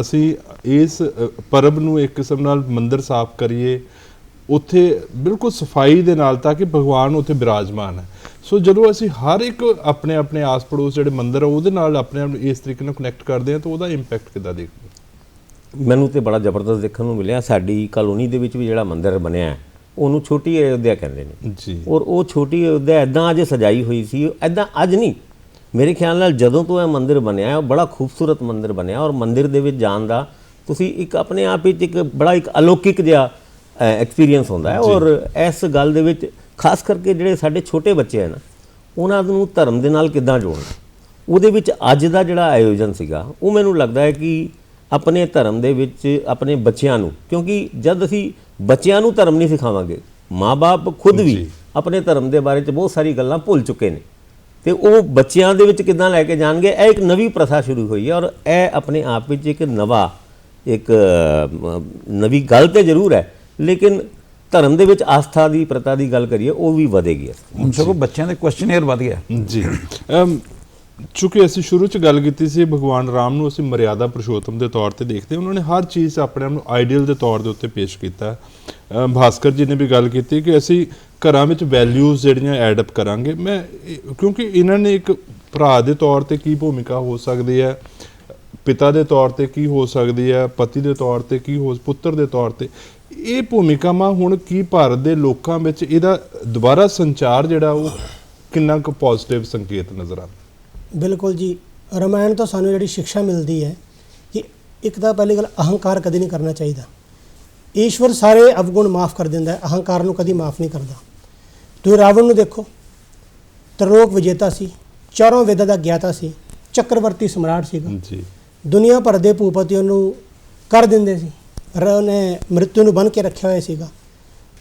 ਅਸੀਂ ਇਸ ਪਰਬ ਨੂੰ ਇੱਕ ਕਿਸਮ ਨਾਲ ਮੰਦਰ ਸਾਫ਼ ਕਰੀਏ ਉੱਥੇ ਬਿਲਕੁਲ ਸਫ਼ਾਈ ਦੇ ਨਾਲ ਤਾਂ ਕਿ ਭਗਵਾਨ ਉੱਥੇ ਬਿਰਾਜਮਾਨ ਹੈ। ਸੋ ਜਦੋਂ ਅਸੀਂ ਹਰ ਇੱਕ ਆਪਣੇ ਆਪਣੇ ਆਸ ਪੜੋਸ ਜਿਹੜੇ ਮੰਦਰ ਆ ਉਹਦੇ ਨਾਲ ਆਪਣੇ ਆਪ ਨੂੰ ਇਸ ਤਰੀਕੇ ਨਾਲ ਕਨੈਕਟ ਕਰਦੇ ਹਾਂ ਤਾਂ ਉਹਦਾ ਇੰਪੈਕਟ ਕਿੱਦਾਂ ਦੇਖਦੇ? ਮੈਨੂੰ ਤੇ ਬੜਾ ਜ਼ਬਰਦਸਤ ਦੇਖਣ ਨੂੰ ਮਿਲਿਆ ਸਾਡੀ ਕਲੋਨੀ ਦੇ ਵਿੱਚ ਵੀ ਜਿਹੜਾ ਮੰਦਿਰ ਬਣਿਆ ਉਹਨੂੰ ਛੋਟੀ ਅਯੋਧਿਆ ਕਹਿੰਦੇ ਨੇ। ਜੀ। ਔਰ ਉਹ ਛੋਟੀ ਅਯੋਧਿਆ ਐਦਾਂ ਅਜੇ ਸਜਾਈ ਹੋਈ ਸੀ ਐਦਾਂ ਅੱਜ ਨਹੀਂ। ਮੇਰੇ ਖਿਆਲ ਨਾਲ ਜਦੋਂ ਤੋਂ ਇਹ ਮੰਦਿਰ ਬਣਿਆ ਹੈ, ਉਹ ਬੜਾ ਖੂਬਸੂਰਤ ਮੰਦਿਰ ਬਣਿਆ ਔਰ ਮੰਦਿਰ ਦੇ ਵਿੱਚ ਜਾਣ ਦਾ ਤੁਸੀਂ ਇੱਕ ਆਪਣੇ ਆਪ ਵਿੱਚ ਇੱਕ ਬੜਾ ਇੱਕ ਅਲੌਕਿਕ ਜਿਹਾ ਐਕਸਪੀਰੀਅੰਸ ਹੁੰਦਾ ਹੈ। ਔਰ ਇਸ ਗੱਲ ਦੇ ਵਿੱਚ ਖਾਸ ਕਰਕੇ ਜਿਹੜੇ ਸਾਡੇ ਛੋਟੇ ਬੱਚੇ ਹਨ ਉਹਨਾਂ ਨੂੰ ਧਰਮ ਦੇ ਨਾਲ ਕਿੱਦਾਂ ਜੋੜਨਾ? ਉਹਦੇ ਵਿੱਚ ਅੱਜ ਦਾ ਜਿਹੜਾ ਆਯੋਜਨ ਸੀਗਾ ਉਹ ਮੈਨੂੰ ਲੱਗਦਾ ਹੈ ਕਿ ਆਪਣੇ ਧਰਮ ਦੇ ਵਿੱਚ ਆਪਣੇ ਬੱਚਿਆਂ ਨੂੰ ਕਿਉਂਕਿ ਜਦ ਅਸੀਂ ਬੱਚਿਆਂ ਨੂੰ ਧਰਮ ਨਹੀਂ ਸਿਖਾਵਾਂਗੇ ਮਾਪੇ ਖੁਦ ਵੀ ਆਪਣੇ ਧਰਮ ਦੇ ਬਾਰੇ ਚ ਬਹੁਤ ਸਾਰੀ ਗੱਲਾਂ ਭੁੱਲ ਚੁੱਕੇ ਨੇ। ਤੇ ਉਹ ਬੱਚਿਆਂ ਦੇ ਵਿੱਚ ਕਿੱਦਾਂ ਲੈ ਕੇ ਜਾਣਗੇ ਇਹ ਇੱਕ ਨਵੀਂ ਪ੍ਰਥਾ ਸ਼ੁਰੂ ਹੋਈ ਹੈ ਔਰ ਇਹ ਆਪਣੇ ਆਪ ਵਿੱਚ ਇੱਕ ਨਵਾਂ ਇੱਕ ਨਵੀਂ ਗੱਲ ਤੇ ਜ਼ਰੂਰ ਹੈ। ਲੇਕਿਨ ਧਰਮ ਦੇ ਵਿੱਚ ਆਸਥਾ ਦੀ ਪ੍ਰਥਾ ਦੀ ਗੱਲ ਕਰੀਏ ਉਹ ਵੀ ਵਧੇਗੀ ਹੁਣ ਸਗੋਂ ਬੱਚਿਆਂ ਦੇ ਕੁਐਸਚਨੇਅਰ ਵਧ ਗਿਆ। ਜੀ। ਅਮ ਚੂੰਕਿ ਅਸੀਂ ਸ਼ੁਰੂ ਚ ਗੱਲ ਕੀਤੀ ਸੀ ਭਗਵਾਨ ਰਾਮ ਨੂੰ ਅਸੀਂ ਮਰਿਆਦਾ ਪੁਰਸ਼ੋਤਮ ਦੇ ਤੌਰ ਤੇ ਦੇਖਦੇ ਹਾਂ। ਉਹਨਾਂ ਨੇ ਹਰ ਚੀਜ਼ ਆਪਣੇ ਆਪ ਨੂੰ ਆਈਡੀਅਲ ਦੇ ਤੌਰ ਦੇ ਉੱਤੇ ਪੇਸ਼ ਕੀਤਾ। ਭਾਸਕਰ ਜੀ ਨੇ ਵੀ ਗੱਲ ਕੀਤੀ ਕਿ ਅਸੀਂ ਘਰਾਂ ਵਿੱਚ ਵੈਲਿਊਜ਼ ਜਿਹੜੀਆਂ ਐਡ ਅਪ ਕਰਾਂਗੇ। ਮੈਂ ਕਿਉਂਕਿ ਇਹਨਾਂ ਨੇ ਇੱਕ ਭਰਾ ਦੇ ਤੌਰ ਤੇ ਕੀ ਭੂਮਿਕਾ ਹੋ ਸਕਦੀ ਹੈ ਪਿਤਾ ਦੇ ਤੌਰ ਤੇ ਕੀ ਹੋ ਸਕਦੀ ਹੈ ਪਤੀ ਦੇ ਤੌਰ ਤੇ ਕੀ ਹੋ ਪੁੱਤਰ ਦੇ ਤੌਰ ਤੇ ਇਹ ਭੂਮਿਕਾਵਾਂ ਹੁਣ ਕੀ ਭਾਰਤ ਦੇ ਲੋਕਾਂ ਵਿੱਚ ਇਹਦਾ ਦੁਬਾਰਾ ਸੰਚਾਰ ਜਿਹੜਾ ਉਹ ਕਿੰਨਾ ਕੁ ਪੋਜ਼ਿਟਿਵ ਸੰਕੇਤ ਨਜ਼ਰ ਆਉਂਦਾ? ਬਿਲਕੁਲ ਜੀ। ਰਮਾਇਣ ਤੋਂ ਸਾਨੂੰ ਜਿਹੜੀ ਸਿੱਖਿਆ ਮਿਲਦੀ ਹੈ ਕਿ ਇੱਕ ਤਾਂ ਪਹਿਲੀ ਗੱਲ ਅਹੰਕਾਰ ਕਦੇ ਨਹੀਂ ਕਰਨਾ ਚਾਹੀਦਾ। ਈਸ਼ਵਰ ਸਾਰੇ ਅਵਗੁਣ ਮਾਫ ਕਰ ਦਿੰਦਾ ਹੈ ਅਹੰਕਾਰ ਨੂੰ ਕਦੀ ਮਾਫ ਨਹੀਂ ਕਰਦਾ। ਤੁਸੀਂ ਰਾਵਣ ਨੂੰ ਦੇਖੋ ਤਰਲੋਕ ਵਿਜੇਤਾ ਸੀ ਚਾਰੋਂ ਵੇਦਾਂ ਦਾ ਗਿਆਤਾ ਸੀ ਚੱਕਰਵਰਤੀ ਸਮਰਾਟ ਸੀਗਾ। ਜੀ। ਦੁਨੀਆ ਭਰ ਦੇ ਭੂਪਤੀ ਉਹਨੂੰ ਕਰ ਦਿੰਦੇ ਸੀ। ਉਹਨੇ ਮ੍ਰਿਤੂ ਨੂੰ ਬੰਨ ਕੇ ਰੱਖਿਆ ਹੋਇਆ ਸੀਗਾ।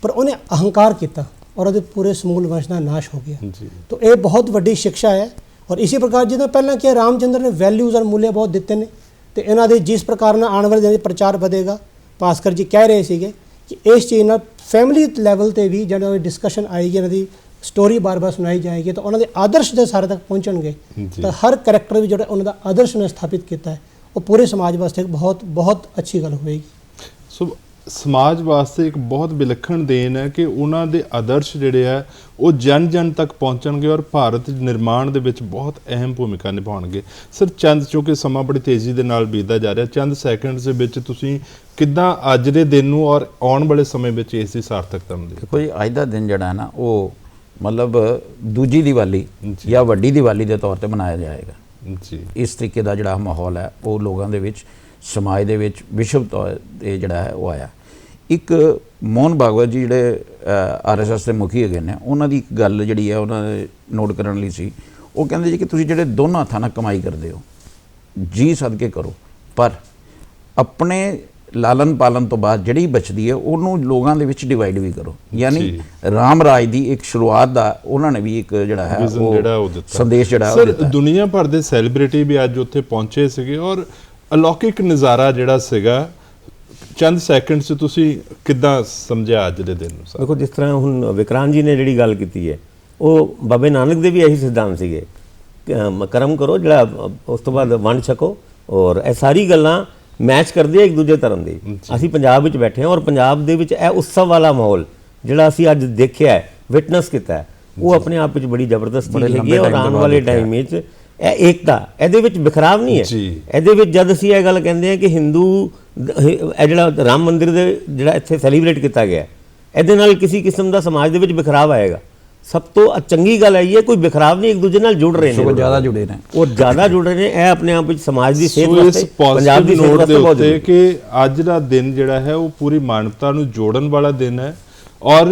ਪਰ ਉਹਨੇ ਅਹੰਕਾਰ ਕੀਤਾ ਔਰ ਉਹਦੇ ਪੂਰੇ ਸਮੂਲ ਵੰਸ਼ ਦਾ ਨਾਸ਼ ਹੋ ਗਿਆ। ਜੀ। ਤੋ ਇਹ ਬਹੁਤ ਵੱਡੀ ਸਿੱਖਿਆ ਹੈ ਔਰ ਇਸੇ ਪ੍ਰਕਾਰ ਜਿੱਦਾਂ ਪਹਿਲਾਂ ਕਿਹਾ ਰਾਮਚੰਦਰ ਨੇ ਵੈਲਿਊਜ਼ ਔਰ ਮੁੱਲੇ ਬਹੁਤ ਦਿੱਤੇ ਨੇ ਤੇ ਇਹਨਾਂ ਦੇ ਜਿਸ ਪ੍ਰਕਾਰ ਨਾਲ ਆਉਣ ਵਾਲੇ ਦਿਨਾਂ ਪ੍ਰਚਾਰ ਵਧੇਗਾ ਭਾਸਕਰ ਜੀ ਕਹਿ ਰਹੇ ਸੀਗੇ ਕਿ ਇਸ ਚੀਜ਼ ਨਾਲ ਫੈਮਿਲੀ ਲੈਵਲ ਤੇ ਵੀ ਜਦੋਂ ਡਿਸਕਸ਼ਨ ਆਏਗੀ ਇਹਨਾਂ ਦੀ ਸਟੋਰੀ ਬਾਰ-ਬਾਰ ਸੁਣਾਈ ਜਾਏਗੀ ਤਾਂ ਉਹਨਾਂ ਦੇ ਆਦਰਸ਼ ਦੇ ਸਾਰੇ ਤੱਕ ਪਹੁੰਚਣਗੇ। ਤਾਂ ਹਰ ਕੈਰੈਕਟਰ ਵੀ ਜਿਹੜਾ ਉਹਨਾਂ ਦਾ ਆਦਰਸ਼ ਨੇ ਸਥਾਪਿਤ ਕੀਤਾ ਹੈ ਉਹ ਪੂਰੇ ਸਮਾਜ ਵਾਸਤੇ ਬਹੁਤ ਬਹੁਤ ਅੱਛੀ ਗੱਲ ਹੋਏਗੀ। ਸੋ ਸਮਾਜ ਵਾਸਤੇ ਇੱਕ ਬਹੁਤ ਵਿਲੱਖਣ ਦੇਣ ਹੈ ਕਿ ਉਹਨਾਂ ਦੇ ਆਦਰਸ਼ ਜਿਹੜੇ ਆ ਉਹ ਜਨ ਜਨ ਤੱਕ ਪਹੁੰਚਣਗੇ ਔਰ ਭਾਰਤ ਨਿਰਮਾਣ ਦੇ ਵਿੱਚ ਬਹੁਤ ਅਹਿਮ ਭੂਮਿਕਾ ਨਿਭਾਉਣਗੇ। ਸਰ ਚੰਦ ਚੁੱਕੇ ਸਮਾਂ ਬੜੀ ਤੇਜ਼ੀ ਦੇ ਨਾਲ ਬੀਤਦਾ ਜਾ ਰਿਹਾ ਚੰਦ ਸੈਕਿੰਡਸ ਦੇ ਵਿੱਚ ਤੁਸੀਂ ਕਿੱਦਾਂ ਅੱਜ ਦੇ ਦਿਨ ਨੂੰ ਔਰ ਆਉਣ ਵਾਲੇ ਸਮੇਂ ਵਿੱਚ ਇਸ ਦੀ ਸਾਰਥਕਤਾ ਨੂੰ ਦੇਖੋ ਦੇਖੋ ਜੀ ਅੱਜ ਦਾ ਦਿਨ ਜਿਹੜਾ ਹੈ ਨਾ ਉਹ ਮਤਲਬ ਦੂਜੀ ਦੀਵਾਲੀ ਜਾਂ ਵੱਡੀ ਦੀਵਾਲੀ ਦੇ ਤੌਰ ਤੇ ਮਨਾਇਆ ਜਾਏਗਾ। ਜੀ। ਇਸ ਤਰੀਕੇ ਦਾ ਜਿਹੜਾ ਮਾਹੌਲ ਹੈ ਉਹ ਲੋਕਾਂ ਦੇ ਵਿੱਚ ਸਮਾਜ ਦੇ ਵਿੱਚ ਵਿਸ਼ਵ ਤੌਰ ਤੇ ਜਿਹੜਾ ਹੈ ਉਹ ਆਇਆ। ਇੱਕ ਮੋਹਨ ਭਾਗਵਤ ਜੀ ਜਿਹੜੇ ਆਰਐਸਐਸ ਦੇ ਮੁਖੀ ਹੈਗੇ ਨੇ ਉਹਨਾਂ ਦੀ ਇੱਕ ਗੱਲ ਜਿਹੜੀ ਹੈ ਉਹਨਾਂ ਨੇ ਨੋਟ ਕਰਨ ਲਈ ਸੀ। ਉਹ ਕਹਿੰਦੇ ਜੀ ਕਿ ਤੁਸੀਂ ਜਿਹੜੇ ਦੋਨਾਂ ਹੱਥਾਂ ਨਾਲ ਕਮਾਈ ਕਰਦੇ ਹੋ ਜੀ ਸਦਕੇ ਕਰੋ ਪਰ ਆਪਣੇ ਲਾਲਨ ਪਾਲਨ ਤੋਂ ਬਾਅਦ ਜਿਹੜੀ ਬਚਦੀ ਹੈ ਉਹਨੂੰ ਲੋਕਾਂ ਦੇ ਵਿੱਚ ਡਿਵਾਈਡ ਵੀ ਕਰੋ। ਯਾਨੀ। ਰਾਮ ਰਾਜ ਦੀ ਇੱਕ ਸ਼ੁਰੂਆਤ ਦਾ ਉਹਨਾਂ ਨੇ ਵੀ ਇੱਕ ਜਿਹੜਾ ਹੈ ਉਹ ਸੰਦੇਸ਼ ਜਿਹੜਾ ਉਹ ਸਰ ਦੁਨੀਆ ਭਰ ਦੇ ਸੈਲੀਬ੍ਰਿਟੀ ਵੀ ਅੱਜ ਉੱਥੇ ਪਹੁੰਚੇ ਸੀਗੇ ਔਰ ਅਲੌਕਿਕ ਨਜ਼ਾਰਾ ਜਿਹੜਾ ਸੀਗਾ ਚੰਦ ਸੈਕਿੰਡ 'ਚ ਤੁਸੀਂ ਕਿੱਦਾਂ ਸਮਝਿਆ ਅੱਜ ਦੇ ਦਿਨ ਨੂੰ ਸਰ? ਦੇਖੋ ਜਿਸ ਤਰ੍ਹਾਂ ਹੁਣ ਵਿਕਰਾਂਤ ਜੀ ਨੇ ਜਿਹੜੀ ਗੱਲ ਕੀਤੀ ਹੈ ਉਹ ਬਾਬੇ ਨਾਨਕ ਦੇ ਵੀ ਇਹੀ ਸਿਧਾਂਤ ਸੀਗੇ ਕਰਮ ਕਰੋ ਜਿਹੜਾ ਉਸ ਤੋਂ ਬਾਅਦ ਵੰਡ ਛਕੋ ਔਰ ਇਹ ਸਾਰੀ ਗੱਲਾਂ ਮੈਚ ਕਰਦੀ ਹੈ ਇੱਕ ਦੂਜੇ ਧਰਮ ਦੀ। ਅਸੀਂ ਪੰਜਾਬ ਵਿੱਚ ਬੈਠੇ ਹਾਂ ਔਰ ਪੰਜਾਬ ਦੇ ਵਿੱਚ ਇਹ ਉਤਸਵ ਵਾਲਾ ਮਾਹੌਲ ਜਿਹੜਾ ਅਸੀਂ ਅੱਜ ਦੇਖਿਆ ਹੈ ਵਿਟਨੈਸ ਕੀਤਾ ਹੈ ਉਹ ਆਪਣੇ ਆਪ ਵਿੱਚ ਬੜੀ ਜ਼ਬਰਦਸਤੀ ਬੜੇ ਹੈਗੀ ਹੈ ਔਰ ਆਉਣ ਵਾਲੇ। ਟਾਈਮ ਵਿੱਚ ਇਹ ਏਕਤਾ ਇਹਦੇ ਵਿੱਚ ਬਿਖਰਾਵ ਨਹੀਂ ਹੈ ਜੀ। ਇਹਦੇ ਵਿੱਚ ਜਦ ਅਸੀਂ ਇਹ ਗੱਲ ਕਹਿੰਦੇ ਹਾਂ ਕਿ ਹਿੰਦੂ ਇਹ ਜਿਹੜਾ ਰਾਮ ਮੰਦਿਰ ਦੇ ਜਿਹੜਾ ਇੱਥੇ ਸੈਲੀਬ੍ਰੇਟ ਕੀਤਾ ਗਿਆ ਹੈ, ਇਹਦੇ ਨਾਲ ਕਿਸੇ ਕਿਸਮ ਦਾ ਸਮਾਜ ਦੇ ਵਿੱਚ ਬਿਖਰਾਵ ਆਏਗਾ ਸਭ ਤੋਂ ਚੰਗੀ ਗੱਲ ਹੈ ਕੋਈ ਬਿਖਰਾਵ ਨਹੀਂ ਇੱਕ ਦੂਜੇ ਨਾਲ ਜੁੜ ਰਹੇ ਨੇ ਸਗੋਂ ਜ਼ਿਆਦਾ ਜੁੜੇ ਨੇ ਉਹ ਜ਼ਿਆਦਾ ਜੁੜ ਰਹੇ ਨੇ ਇਹ ਆਪਣੇ ਆਪ ਵਿੱਚ ਸਮਾਜ ਦੀ ਸਿਹਤ ਵਾਸਤੇ ਪੰਜਾਬ ਦੀ ਨੋਟ ਦੇ ਉੱਤੇ। ਕਿ ਅੱਜ ਦਾ ਦਿਨ ਜਿਹੜਾ ਹੈ ਉਹ ਪੂਰੀ ਮਾਨਵਤਾ ਨੂੰ ਜੋੜਨ ਵਾਲਾ ਦਿਨ ਹੈ ਔਰ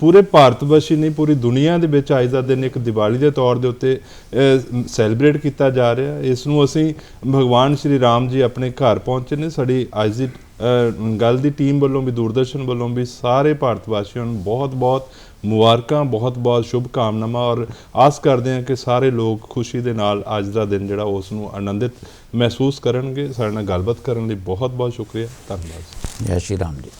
ਪੂਰੇ ਭਾਰਤ ਵਰਸ਼ ਨਹੀਂ, ਪੂਰੀ ਦੁਨੀਆ ਦੇ ਵਿੱਚ ਅੱਜ ਦਾ ਦਿਨ ਇੱਕ ਦੀਵਾਲੀ ਦੇ ਤੌਰ ਦੇ ਉੱਤੇ ਸੈਲੀਬ੍ਰੇਟ ਕੀਤਾ ਜਾ ਰਿਹਾ। ਇਸ ਨੂੰ ਅਸੀਂ ਭਗਵਾਨ ਸ਼੍ਰੀ ਰਾਮ ਜੀ ਆਪਣੇ ਘਰ ਪਹੁੰਚੇ ਨੇ। ਸਾਡੀ ਅੱਜ ਦੀ ਗੱਲ ਦੀ ਟੀਮ ਵੱਲੋਂ ਵੀ, ਦੂਰਦਰਸ਼ਨ ਵੱਲੋਂ ਵੀ ਸਾਰੇ ਭਾਰਤ ਵਾਸੀਆਂ ਨੂੰ ਬਹੁਤ-ਬਹੁਤ ਮੁਬਾਰਕਾਂ ਬਹੁਤ-ਬਹੁਤ ਸ਼ੁਭ ਕਾਮਨਾਵਾਂ ਔਰ ਆਸ ਕਰਦੇ ਹਾਂ ਕਿ ਸਾਰੇ ਲੋਕ ਖੁਸ਼ੀ ਦੇ ਨਾਲ ਅੱਜ ਦਾ ਦਿਨ ਜਿਹੜਾ ਉਸ ਨੂੰ ਆਨੰਦਿਤ ਮਹਿਸੂਸ ਕਰਨਗੇ। ਸਾਡੇ ਨਾਲ ਗੱਲਬਾਤ ਕਰਨ ਲਈ ਬਹੁਤ-ਬਹੁਤ ਸ਼ੁਕਰੀਆ। ਧੰਨਵਾਦ। ਜੈ ਸ਼੍ਰੀ ਰਾਮ ਜੀ।